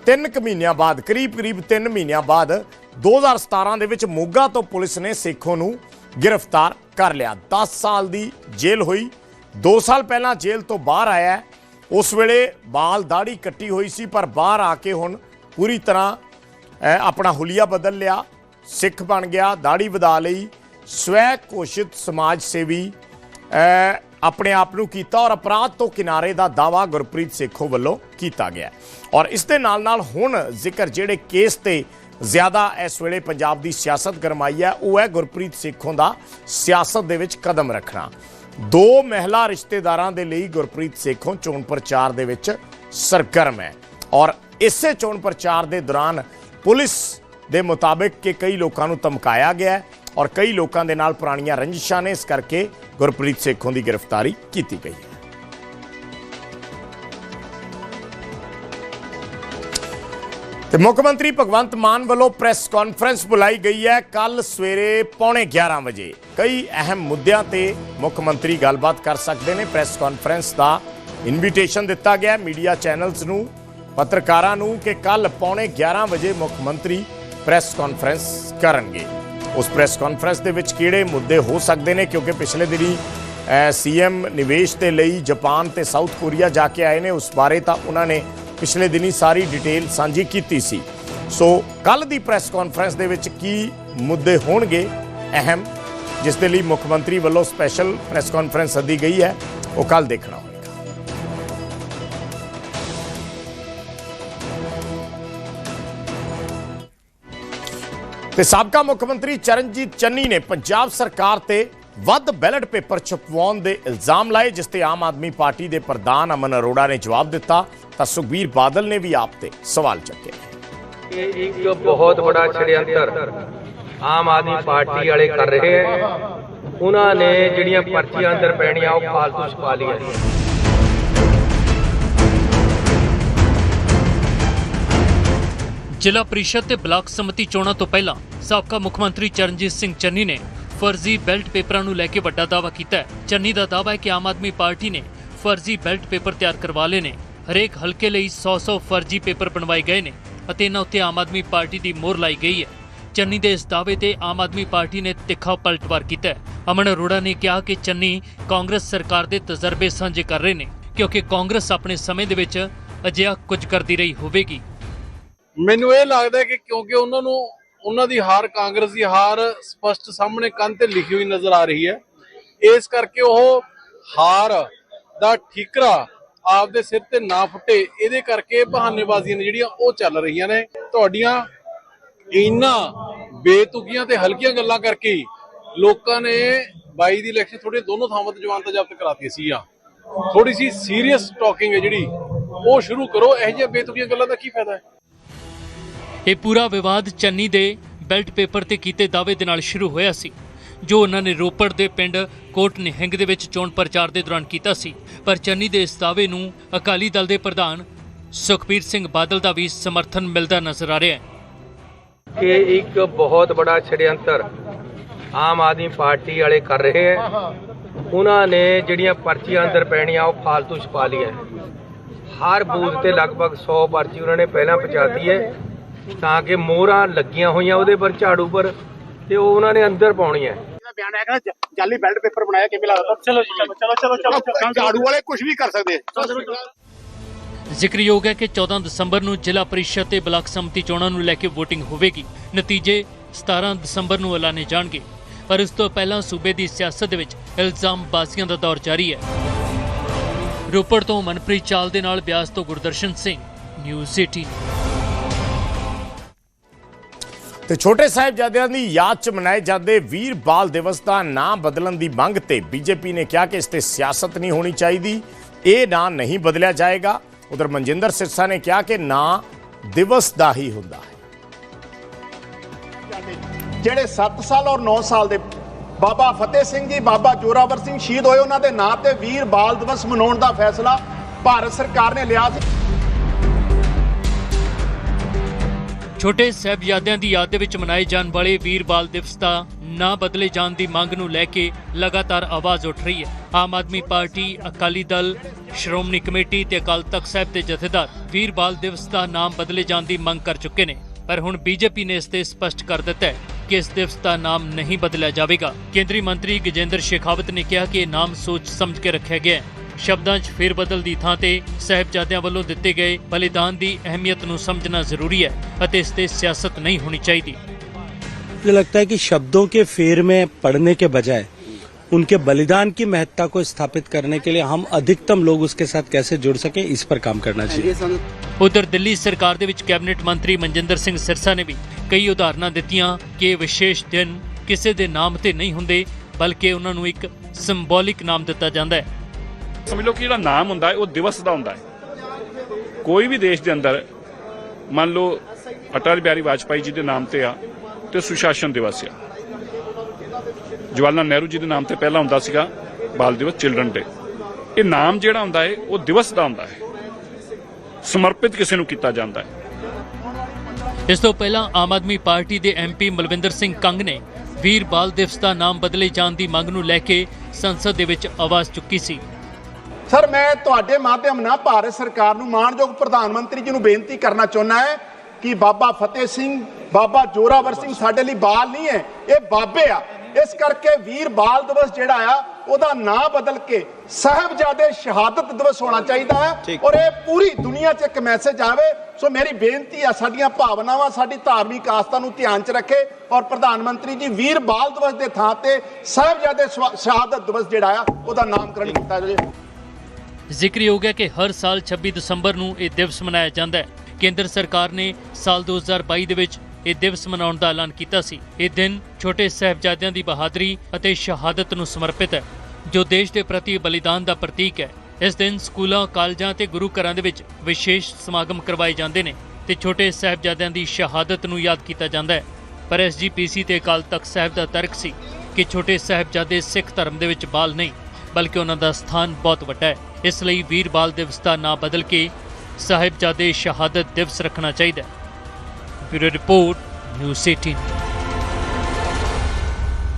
ਤਿੰਨ ਕੁ ਮਹੀਨਿਆਂ ਬਾਅਦ ਕਰੀਬ ਕਰੀਬ 3 ਮਹੀਨਿਆਂ ਬਾਅਦ 2017 ਦੇ ਵਿੱਚ ਮੋਗਾ ਤੋਂ ਪੁਲਿਸ ਨੇ ਸੇਖੋਂ ਨੂੰ ਗ੍ਰਿਫਤਾਰ ਕਰ ਲਿਆ। 10 ਸਾਲ ਦੀ ਜੇਲ੍ਹ ਹੋਈ। 2 ਸਾਲ ਪਹਿਲਾਂ ਜੇਲ੍ਹ ਤੋਂ ਬਾਹਰ ਆਇਆ ਉਸ ਵੇਲੇ ਬਾਲ ਦਾੜੀ ਕੱਟੀ ਹੋਈ ਸੀ, ਪਰ ਬਾਹਰ ਆ ਕੇ ਹੁਣ ਪੂਰੀ ਤਰ੍ਹਾਂ ਆਪਣਾ ਹੁਲੀਆ ਬਦਲ ਲਿਆ। ਸਿੱਖ ਬਣ ਗਿਆ ਦਾੜੀ ਵਧਾ ਲਈ। ਸਵੈ ਘੋਸ਼ਿਤ ਸਮਾਜ ਸੇਵੀ ਆਪਣੇ ਆਪ ਨੂੰ ਕੀਤਾ ਔਰ ਅਪਰਾਧ ਤੋਂ ਕਿਨਾਰੇ ਦਾ ਦਾਵਾ ਗੁਰਪ੍ਰੀਤ ਸੇਖੋਂ ਵੱਲੋਂ ਕੀਤਾ ਗਿਆ। ਔਰ ਇਸ ਦੇ ਨਾਲ ਨਾਲ ਹੁਣ ਜ਼ਿਕਰ ਜਿਹੜੇ ਕੇਸ ਤੇ ਜ਼ਿਆਦਾ ਇਸ ਵੇਲੇ ਪੰਜਾਬ ਦੀ ਸਿਆਸਤ ਗਰਮਾਈ ਹੈ, ਉਹ ਹੈ ਗੁਰਪ੍ਰੀਤ ਸੇਖੋਂ ਦਾ ਸਿਆਸਤ ਦੇ ਵਿੱਚ ਕਦਮ ਰੱਖਣਾ। ਦੋ ਮਹਿਲਾ ਰਿਸ਼ਤੇਦਾਰਾਂ ਦੇ ਲਈ ਗੁਰਪ੍ਰੀਤ ਸੇਖੋਂ ਚੋਣ ਪ੍ਰਚਾਰ ਦੇ ਵਿੱਚ ਸਰਗਰਮ ਹੈ ਔਰ ਇਸੇ ਚੋਣ ਪ੍ਰਚਾਰ ਦੇ ਦੌਰਾਨ ਪੁਲਿਸ ਦੇ ਮੁਤਾਬਿਕ ਕਿ ਕਈ ਲੋਕਾਂ ਨੂੰ ਧਮਕਾਇਆ ਗਿਆ ਔਰ ਕਈ ਲੋਕਾਂ ਦੇ ਨਾਲ ਪੁਰਾਣੀਆਂ ਰੰਜਿਸ਼ਾਂ ਨੇ ਇਸ ਕਰਕੇ ਗੁਰਪ੍ਰੀਤ ਸੇਖੋਂ ਦੀ ਗ੍ਰਿਫਤਾਰੀ ਕੀਤੀ ਗਈ ਹੈ। ਤੇ ਮੁੱਖ ਮੰਤਰੀ ਭਗਵੰਤ ਮਾਨ ਵੱਲੋਂ ਪ੍ਰੈਸ ਕਾਨਫਰੰਸ ਬੁਲਾਈ ਗਈ ਹੈ ਕੱਲ ਸਵੇਰੇ ਪੌਣੇ 11 ਵਜੇ। ਕਈ ਅਹਿਮ ਮੁੱਦਿਆਂ ਤੇ ਮੁੱਖ ਮੰਤਰੀ ਗੱਲਬਾਤ ਕਰ ਸਕਦੇ ਨੇ। ਪ੍ਰੈਸ ਕਾਨਫਰੰਸ ਦਾ ਇਨਵੀਟੇਸ਼ਨ ਦਿੱਤਾ ਗਿਆ ਮੀਡੀਆ ਚੈਨਲਸ ਨੂੰ, ਪੱਤਰਕਾਰਾਂ ਨੂੰ ਕਿ ਕੱਲ ਪੌਣੇ 11 ਵਜੇ ਮੁੱਖ ਮੰਤਰੀ ਪ੍ਰੈਸ ਕਾਨਫਰੰਸ ਕਰਨਗੇ। ਉਸ ਪ੍ਰੈਸ ਕਾਨਫਰੰਸ ਦੇ ਵਿੱਚ ਕਿਹੜੇ ਮੁੱਦੇ ਹੋ ਸਕਦੇ ਨੇ? ਕਿਉਂਕਿ ਪਿਛਲੇ ਦਿਨੀ ਸੀਐਮ ਨਿਵੇਸ਼ ਦੇ ਲਈ ਜਾਪਾਨ ਤੇ ਸਾਊਥ ਕੋਰੀਆ ਜਾ ਕੇ ਆਏ ਨੇ। ਉਸ ਬਾਰੇ ਤਾਂ ਉਹਨਾਂ ਨੇ ਪਿਛਲੇ ਦਿਨੀ ਸਾਰੀ ਡਿਟੇਲ ਸਾਂਝੀ ਕੀਤੀ ਸੀ। ਸੋ ਕੱਲ ਦੀ ਪ੍ਰੈਸ ਕਾਨਫਰੰਸ ਦੇ ਵਿੱਚ ਕੀ ਮੁੱਦੇ ਹੋਣਗੇ? ਅਹਿਮ। ਜਿਸ ਦੇ ਲਈ ਮੁੱਖ ਮੰਤਰੀ ਵੱਲੋਂ ਸਪੈਸ਼ਲ ਪ੍ਰੈਸ ਕਾਨਫਰੰਸ ਸੱਦੀ ਗਈ ਹੈ। ਉਹ ਕੱਲ ਦੇਖਣਾ ਹੋਵੇਗਾ। ਤੇ ਸਾਬਕਾ ਮੁੱਖ ਮੰਤਰੀ ਚਰਨਜੀਤ ਚੰਨੀ ਨੇ ਪੰਜਾਬ ਸਰਕਾਰ ਤੇ ਵੱਧ ਬੈਲਟ ਪੇਪਰ ਛਪਵਾਉਣ ਦੇ ਇਲਜ਼ਾਮ ਲਾਏ ਜਿਸ ਤੇ ਆਮ ਆਦਮੀ ਪਾਰਟੀ ਦੇ ਪ੍ਰਧਾਨ ਅਮਨ ਅਰੋੜਾ ਨੇ ਜਵਾਬ ਦਿੱਤਾ। ਤਾਂ ਸੁਖਬੀਰ ਬਾਦਲ ਨੇ ਵੀ ਆਪ ਤੇ ਸਵਾਲ ਚੱਕੇ। ਇਹ ਇੱਕ ਬਹੁਤ ਬੜਾ ਛੜਯੰਤਰ ਆਮ ਆਦਮੀ ਪਾਰਟੀ ਵਾਲੇ ਕਰ ਰਹੇ ਹੈ। ਉਹਨਾਂ ਨੇ ਜਿਹੜੀਆਂ ਪਰਚੀਆਂ ਅੰਦਰ ਪੈਣੀਆਂ ਉਹ ਫਾਲਤੂ ਛਪਾ ਲਈਆਂ ਜ਼ਿਲ੍ਹਾ ਪ੍ਰੀਸ਼ਦ ਤੇ ਬਲਾਕ ਸਮਿਤੀ ਚੋਣਾਂ ਤੋਂ ਪਹਿਲਾਂ ਸਾਬਕਾ ਮੁੱਖ ਮੰਤਰੀ ਚਰਨਜੀਤ ਸਿੰਘ ਚੰਨੀ ਨੇ ਫਰਜ਼ੀ ਬੈਲਟ ਪੇਪਰਾਂ ਨੂੰ ਲੈ ਕੇ ਵੱਡਾ ਦਾਅਵਾ ਕੀਤਾ ਹੈ। ਚੰਨੀ ਦਾ ਦਾਅਵਾ ਹੈ ਕਿ ਆਮ ਆਦਮੀ ਪਾਰਟੀ ਨੇ ਫਰਜ਼ੀ ਬੈਲਟ ਪੇਪਰ ਤਿਆਰ ਕਰਵਾ ਲਏ ਨੇ। ਹਰੇਕ ਹਲਕੇ ਲਈ 100-100 ਫਰਜ਼ੀ ਪੇਪਰ ਬਣਵਾਏ ਗਏ ਨੇ ਅਤੇ ਇਹਨਾਂ ਉੱਤੇ ਆਮ ਆਦਮੀ ਪਾਰਟੀ ਦੀ ਮੋਹਰ ਲਾਈ ਗਈ ਹੈ। ਚੰਨੀ ਦੇ ਇਸ ਦਾਅਵੇ ਤੇ ਆਮ ਆਦਮੀ ਪਾਰਟੀ ਨੇ ਤਿੱਖਾ ਪਲਟਵਾਰ ਕੀਤਾ ਹੈ। ਅਮਨ ਅਰੋੜਾ ਨੇ ਕਿਹਾ ਕਿ ਚੰਨੀ ਕਾਂਗਰਸ ਸਰਕਾਰ ਦੇ ਤਜਰਬੇ ਸਾਂਝੇ ਕਰ ਰਹੇ ਨੇ, ਕਿਉਂਕਿ ਕਾਂਗਰਸ ਆਪਣੇ ਸਮੇਂ ਦੇ ਵਿੱਚ ਅਜਿਹਾ ਕੁਝ ਕਰਦੀ ਰਹੀ ਹੋਵੇਗੀ। ਮੈਨੂੰ ਇਹ ਲੱਗਦਾ ਕਿ ਕਿਉਂਕਿ ਉਹਨਾਂ ਨੂੰ ਉਹਨਾਂ ਦੀ ਹਾਰ ਕਾਂਗਰਸ ਦੀ ਹਾਰ ਸਪਸ਼ਟ ਸਾਹਮਣੇ ਕੰਨ ਤੇ ਲਿਖੀ ਹੋਈ ਨਜ਼ਰ ਆ ਰਹੀ ਹੈ। ਇਸ ਕਰਕੇ ਉਹ ਹਾਰ ਦਾ ਠੀਕਰਾ ਆਪਦੇ ਸਿਰ ਤੇ ਨਾ ਫੁੱਟੇ, ਇਹਦੇ ਕਰਕੇ ਬਹਾਨੇਬਾਜ਼ੀਆਂ ਨੇ ਜਿਹੜੀਆਂ ਉਹ ਚੱਲ ਰਹੀਆਂ ਨੇ। ਤੁਹਾਡੀਆਂ ਇਹਨਾਂ ਬੇਤੁਕੀਆਂ ਤੇ ਹਲਕੀਆਂ ਗੱਲਾਂ ਕਰਕੇ ਲੋਕਾਂ ਨੇ 22 ਦੀ ਇਲੈਕਸ਼ਨ ਥੋੜੇ ਦੋਨੋਂ ਥਾਵਾਂ ਤੇ ਜਵਾਨ ਤਾਂ ਜ਼ਬਤ ਕਰਾਤੀ ਸੀ ਆ। ਥੋੜੀ ਸੀ ਸੀਰੀਅਸ ਟਾਕਿੰਗ ਹੈ ਜਿਹੜੀ, ਉਹ ਸ਼ੁਰੂ ਕਰੋ। ਇਹ ਜਿਹੀਆਂ ਬੇਤੁਕੀਆਂ ਗੱਲਾਂ ਦਾ ਕੀ ਫਾਇਦਾ ਹੈ? ਇਹ ਪੂਰਾ ਵਿਵਾਦ ਚੰਨੀ ਦੇ ਬੈਲਟ ਪੇਪਰ ਤੇ ਕੀਤੇ ਦਾਅਵੇ ਦੇ ਨਾਲ ਸ਼ੁਰੂ ਹੋਇਆ ਸੀ, ਜੋ ਉਹਨਾਂ ਨੇ ਰੋਪੜ ਦੇ ਪਿੰਡ ਕੋਟ ਨਿਹੰਗ ਦੇ ਵਿੱਚ ਚੋਣ ਪ੍ਰਚਾਰ ਦੇ ਦੌਰਾਨ ਕੀਤਾ ਸੀ। ਪਰ ਚੰਨੀ ਦੇ ਇਸ ਦਾਅਵੇ ਨੂੰ ਅਕਾਲੀ ਦਲ ਦੇ ਪ੍ਰਧਾਨ ਸੁਖਬੀਰ ਸਿੰਘ ਬਾਦਲ ਦਾ ਵੀ ਸਮਰਥਨ ਮਿਲਦਾ ਨਜ਼ਰ ਆ ਰਿਹਾ ਹੈ। ਕਿ ਇੱਕ ਬਹੁਤ ਬੜਾ ਛੜਯੰਤਰ ਆਮ ਆਦਮੀ ਪਾਰਟੀ ਵਾਲੇ ਕਰ ਰਹੇ ਹੈ। ਉਹਨਾਂ ਨੇ ਜਿਹੜੀਆਂ ਪਰਚੀਆਂ ਅੰਦਰ ਪੈਣੀਆਂ, ਉਹ ਫਾਲਤੂ ਛਪਾ ਲਈਆਂ ਹਰ ਬੂਥ ਤੇ ਲਗਭਗ 100 ਪਰਚੀ ਉਹਨਾਂ ਨੇ ਪਹਿਲਾਂ ਪਹੁੰਚਾਤੀ ਹੈ। ਤਾਂ ਕਿ ਮੋਹਰਾਂ ਲੱਗੀਆਂ ਹੋਈਆਂ ਉਹਦੇ ਪਰ ਝਾੜੂ ਪਰ ਤੇ ਉਹ ਉਹਨਾਂ ਨੇ ਅੰਦਰ ਪਾਉਣੀਆਂ ਬਿਆਨ ਹੈਗਾ ਜਾਲੀ ਬੈਲਟ ਪੇਪਰ ਬਣਾਇਆ ਕਿਵੇਂ ਲੱਗਦਾ? ਚਲੋ ਚਲੋ ਚਲੋ ਚਲੋ ਚਲੋ ਝਾੜੂ ਵਾਲੇ ਕੁਝ ਵੀ ਕਰ ਸਕਦੇ। ਜ਼ਿਕਰਯੋਗ ਹੈ ਕਿ 14 ਦਸੰਬਰ ਨੂੰ ਜ਼ਿਲ੍ਹਾ ਪਰਿਸ਼ਦ ਤੇ ਬਲਾਕ ਸੰਮਤੀ ਚੋਣਾਂ ਨੂੰ ਲੈ ਕੇ VOTING ਹੋਵੇਗੀ। ਨਤੀਜੇ 17 ਦਸੰਬਰ ਨੂੰ ਐਲਾਨੇ ਜਾਣਗੇ। ਪਰ ਇਸ ਤੋਂ ਪਹਿਲਾਂ ਸੂਬੇ ਦੀ ਸਿਆਸਤ ਦੇ ਵਿੱਚ ਇਲਜ਼ਾਮ ਬਾਜ਼ੀਆਂ ਦਾ ਦੌਰ ਜਾਰੀ ਹੈ। ਰੋਪੜ ਤੋਂ ਮਨਪ੍ਰੀਤ ਚਾਲ ਦੇ ਨਾਲ ਬਿਆਸ ਤੋਂ ਗੁਰਦਰਸ਼ਨ ਸਿੰਘ ਨਿਊਜ਼ 18 ਤੇ ਛੋਟੇ ਸਾਹਿਬਜ਼ਾਦਿਆਂ ਦੀ ਯਾਦ ਚ ਮਨਾਏ ਜਾਂਦੇ ਵੀਰ ਬਾਲ ਦਿਵਸ ਦਾ ਨਾਂ ਬਦਲਣ ਦੀ ਮੰਗ ਤੇ ਬੀਜੇਪੀ ਨੇ ਕਿਹਾ ਕਿ ਇਸ ਤੇ ਸਿਆਸਤ ਨਹੀਂ ਹੋਣੀ ਚਾਹੀਦੀ। ਇਹ ਨਾਂ ਨਹੀਂ ਬਦਲਿਆ ਜਾਏਗਾ। ਉਧਰ ਮਨਜਿੰਦਰ ਸਿਰਸਾ ਨੇ ਕਿਹਾ ਕਿ ਨਾਂ ਦਿਵਸ ਦਾ ਹੀ ਹੁੰਦਾ ਹੈ। ਜਿਹੜੇ 7 ਸਾਲ ਔਰ 9 ਸਾਲ ਦੇ ਬਾਬਾ ਫਤਿਹ ਸਿੰਘ ਜੀ, ਬਾਬਾ ਜੋਰਾਵਰ ਸਿੰਘ ਸ਼ਹੀਦ ਹੋਏ, ਉਹਨਾਂ ਦੇ ਨਾਂ ਤੇ ਵੀਰ ਬਾਲ ਦਿਵਸ ਮਨਾਉਣ ਦਾ ਫੈਸਲਾ ਭਾਰਤ ਸਰਕਾਰ ਨੇ ਲਿਆ ਸੀ। ਛੋਟੇ ਸਾਹਿਬਜ਼ਾਦਿਆਂ ਦੀ ਯਾਦ ਦੇ ਵਿੱਚ ਮਨਾਏ ਜਾਣ ਵਾਲੇ ਵੀਰ ਬਾਲ ਦਿਵਸ ਦਾ ਨਾਂ ਬਦਲੇ ਜਾਣ ਦੀ ਮੰਗ ਨੂੰ ਲੈ ਕੇ ਲਗਾਤਾਰ ਆਵਾਜ਼ ਉੱਠ ਰਹੀ ਹੈ। ਆਮ ਆਦਮੀ ਪਾਰਟੀ, ਅਕਾਲੀ ਦਲ, ਸ਼੍ਰੋਮਣੀ ਕਮੇਟੀ ਤੇ ਅਕਾਲ ਤਖਤ ਸਾਹਿਬ ਦੇ ਜਥੇਦਾਰ ਵੀਰ ਬਾਲ ਦਿਵਸ ਦਾ ਨਾਮ ਬਦਲੇ ਜਾਣ ਦੀ ਮੰਗ ਕਰ ਚੁੱਕੇ ਨੇ। ਪਰ ਹੁਣ ਬੀਜੇਪੀ ਨੇ ਇਸ ਤੇ ਸਪਸ਼ਟ ਕਰ ਦਿੱਤਾ ਹੈ ਕਿ ਇਸ ਦਿਵਸ ਦਾ ਨਾਮ ਨਹੀਂ ਬਦਲਿਆ ਜਾਵੇਗਾ। ਕੇਂਦਰੀ ਮੰਤਰੀ ਗਜੇਂਦਰ ਸ਼ੇਖਾਵਤ ਨੇ ਕਿਹਾ ਕਿ ਇਹ ਨਾਮ ਸੋਚ ਸਮਝ ਕੇ ਰੱਖਿਆ ਗਿਆ ਹੈ। ਸ਼ਬਦਾਂ 'ਚ ਫੇਰ ਬਦਲ ਦੀ ਥਾਂ ਤੇ ਸਾਹਿਬਜ਼ਾਦਿਆਂ ਵੱਲੋਂ ਦਿੱਤੇ ਗਏ ਬਲੀਦਾਨ ਦੀ ਅਹਿਮੀਅਤ ਨੂੰ ਸਮਝਣਾ ਜ਼ਰੂਰੀ ਹੈ ਅਤੇ ਇਸ ਤੇ ਸਿਆਸਤ ਨਹੀਂ ਹੋਣੀ ਚਾਹੀਦੀ मुझे लगता है कि शब्दों के फेर में पढ़ने के बजाय उनके बलिदान की महत्ता को स्थापित करने के लिए हम अधिकतम लोग उसके साथ कैसे जुड़ सकें इस पर काम करना चाहिए ਉਧਰ ਦਿੱਲੀ ਸਰਕਾਰ ਦੇ ਵਿੱਚ ਕੈਬਨਿਟ ਮੰਤਰੀ ਮਨਜਿੰਦਰ ਸਿੰਘ ਸਿਰਸਾ ਨੇ ਵੀ ਕਈ ਉਦਾਹਰਨਾਂ ਦਿੱਤੀਆਂ ਕਿ ਇਹ ਵਿਸ਼ੇਸ਼ ਦਿਨ ਕਿਸੇ ਦੇ ਨਾਮ ਤੇ ਨਹੀਂ ਹੁੰਦੇ ਬਲਕਿ ਉਹਨਾਂ ਨੂੰ ਇੱਕ ਸਿੰਬੋਲਿਕ ਨਾਮ ਦਿੱਤਾ ਜਾਂਦਾ ਹੈ ਸਮਝ ਲਓ ਕਿ ਜਿਹੜਾ ਨਾਮ ਹੁੰਦਾ ਹੈ, ਉਹ ਦਿਵਸ ਦਾ ਹੁੰਦਾ ਹੈ। ਕੋਈ ਵੀ ਦੇਸ਼ ਦੇ ਅੰਦਰ, ਮੰਨ ਲਓ ਅਟਲ ਬਿਹਾਰੀ ਵਾਜਪਾਈ ਜੀ ਦੇ ਨਾਮ ਤੇ ਆ ਤੇ ਸੁਸ਼ਾਸਨ ਦਿਵਸ ਆ। ਜਵਾਹਰ ਲਾਲ ਨਹਿਰੂ ਜੀ ਦੇ ਨਾਮ ਤੇ ਪਹਿਲਾਂ ਹੁੰਦਾ ਸੀਗਾ ਬਾਲ ਦਿਵਸ, ਚਿਲਡਰਨ ਡੇ। ਇਹ ਨਾਮ ਜਿਹੜਾ ਹੁੰਦਾ ਹੈ, ਉਹ ਦਿਵਸ ਦਾ ਹੁੰਦਾ ਹੈ। ਸਮਰਪਿਤ ਕਿਸੇ ਨੂੰ ਕੀਤਾ ਜਾਂਦਾ ਹੈ। ਇਸ ਤੋਂ ਪਹਿਲਾਂ ਆਮ ਆਦਮੀ ਪਾਰਟੀ ਦੇ ਐਮਪੀ ਮਲਵਿੰਦਰ ਸਿੰਘ ਕੰਗ ਨੇ ਵੀਰ ਬਾਲ ਦਿਵਸ ਦਾ ਨਾਮ ਬਦਲੇ ਜਾਣ ਦੀ ਮੰਗ ਨੂੰ ਲੈ ਕੇ ਸੰਸਦ ਦੇ ਵਿੱਚ ਆਵਾਜ਼ ਚੁੱਕੀ ਸੀ। ਸਰ ਮੈਂ ਤੁਹਾਡੇ ਮਾਧਿਅਮ ਨਾਲ ਭਾਰਤ ਸਰਕਾਰ ਨੂੰ ਮਾਣਯੋਗ ਪ੍ਰਧਾਨ ਮੰਤਰੀ ਜੀ ਨੂੰ ਬੇਨਤੀ ਕਰਨਾ ਚਾਹੁੰਦਾ ਹੈ ਕਿ ਬਾਬਾ ਫਤਿਹ ਸਿੰਘ ਬਾਬਾ ਜੋਰਾਵਰ ਸਿੰਘ ਸਾਡੇ ਲਈ ਬਾਲ ਨਹੀਂ ਹੈ ਇਹ ਬਾਬੇ ਆ। ਇਸ ਕਰਕੇ ਵੀਰ ਬਾਲ ਦਿਵਸ ਜਿਹੜਾ ਆ ਉਹਦਾ ਨਾਂ ਬਦਲ ਕੇ ਸਾਹਿਬਜ਼ਾਦੇ ਸ਼ਹਾਦਤ ਦਿਵਸ ਹੋਣਾ ਚਾਹੀਦਾ ਹੈ ਔਰ ਇਹ ਪੂਰੀ ਦੁਨੀਆ 'ਚ ਇੱਕ ਮੈਸੇਜ ਆਵੇ। ਸੋ ਮੇਰੀ ਬੇਨਤੀ ਆ ਸਾਡੀਆਂ ਭਾਵਨਾਵਾਂ ਸਾਡੀ ਧਾਰਮਿਕ ਆਸਥਾ ਨੂੰ ਧਿਆਨ 'ਚ ਰੱਖੇ ਔਰ ਪ੍ਰਧਾਨ ਮੰਤਰੀ ਜੀ ਵੀਰ ਬਾਲ ਦਿਵਸ ਦੇ ਥਾਂ ਤੇ ਸਾਹਿਬਜ਼ਾਦੇ ਸ਼ਹਾਦਤ ਦਿਵਸ ਜਿਹੜਾ ਆ ਉਹਦਾ ਨਾਮਕਰਨ ਕੀਤਾ ਜਾਵੇ। ਜ਼ਿਕਰਯੋਗ ਹੈ ਕਿ ਹਰ ਸਾਲ 26 ਦਸੰਬਰ ਨੂੰ ਇਹ ਦਿਵਸ ਮਨਾਇਆ ਜਾਂਦਾ ਹੈ। ਕੇਂਦਰ ਸਰਕਾਰ ਨੇ ਸਾਲ 2022 ਦੇ ਵਿੱਚ ਇਹ ਦਿਵਸ ਮਨਾਉਣ ਦਾ ਐਲਾਨ ਕੀਤਾ ਸੀ। ਇਹ ਦਿਨ ਛੋਟੇ ਸਾਹਿਬਜ਼ਾਦਿਆਂ ਦੀ ਬਹਾਦਰੀ ਅਤੇ ਸ਼ਹਾਦਤ ਨੂੰ ਸਮਰਪਿਤ ਹੈ, ਜੋ ਦੇਸ਼ ਦੇ ਪ੍ਰਤੀ ਬਲੀਦਾਨ ਦਾ ਪ੍ਰਤੀਕ ਹੈ। ਇਸ ਦਿਨ ਸਕੂਲਾਂ, ਕਾਲਜਾਂ ਤੇ ਗੁਰੂ ਘਰਾਂ ਦੇ ਵਿੱਚ ਵਿਸ਼ੇਸ਼ ਸਮਾਗਮ ਕਰਵਾਏ ਜਾਂਦੇ ਨੇ ਤੇ ਛੋਟੇ ਸਾਹਿਬਜ਼ਾਦਿਆਂ ਦੀ ਸ਼ਹਾਦਤ ਨੂੰ ਯਾਦ ਕੀਤਾ ਜਾਂਦਾ ਹੈ। ਪਰ ਐਸਜੀਪੀਸੀ ਤੇ ਅਕਾਲ ਤਖਤ ਸਾਹਿਬ ਦਾ ਤਰਕ ਸੀ ਕਿ ਛੋਟੇ ਸਾਹਿਬਜ਼ਾਦੇ ਸਿੱਖ ਧਰਮ ਦੇ ਵਿੱਚ ਬਾਲ ਨਹੀਂ। ਬਲਕਿ ਉਹਨਾਂ ਦਾ ਸਥਾਨ ਬਹੁਤ ਵੱਡਾ ਹੈ। ਇਸ ਲਈ ਵੀਰ ਬਾਲ ਦਿਵਸ ਦਾ ਨਾਂ ਬਦਲ ਕੇ ਸਾਹਿਬਜ਼ਾਦੇ ਸ਼ਹਾਦਤ ਦਿਵਸ ਰੱਖਣਾ ਚਾਹੀਦਾ ਹੈ। Bureau report, news 18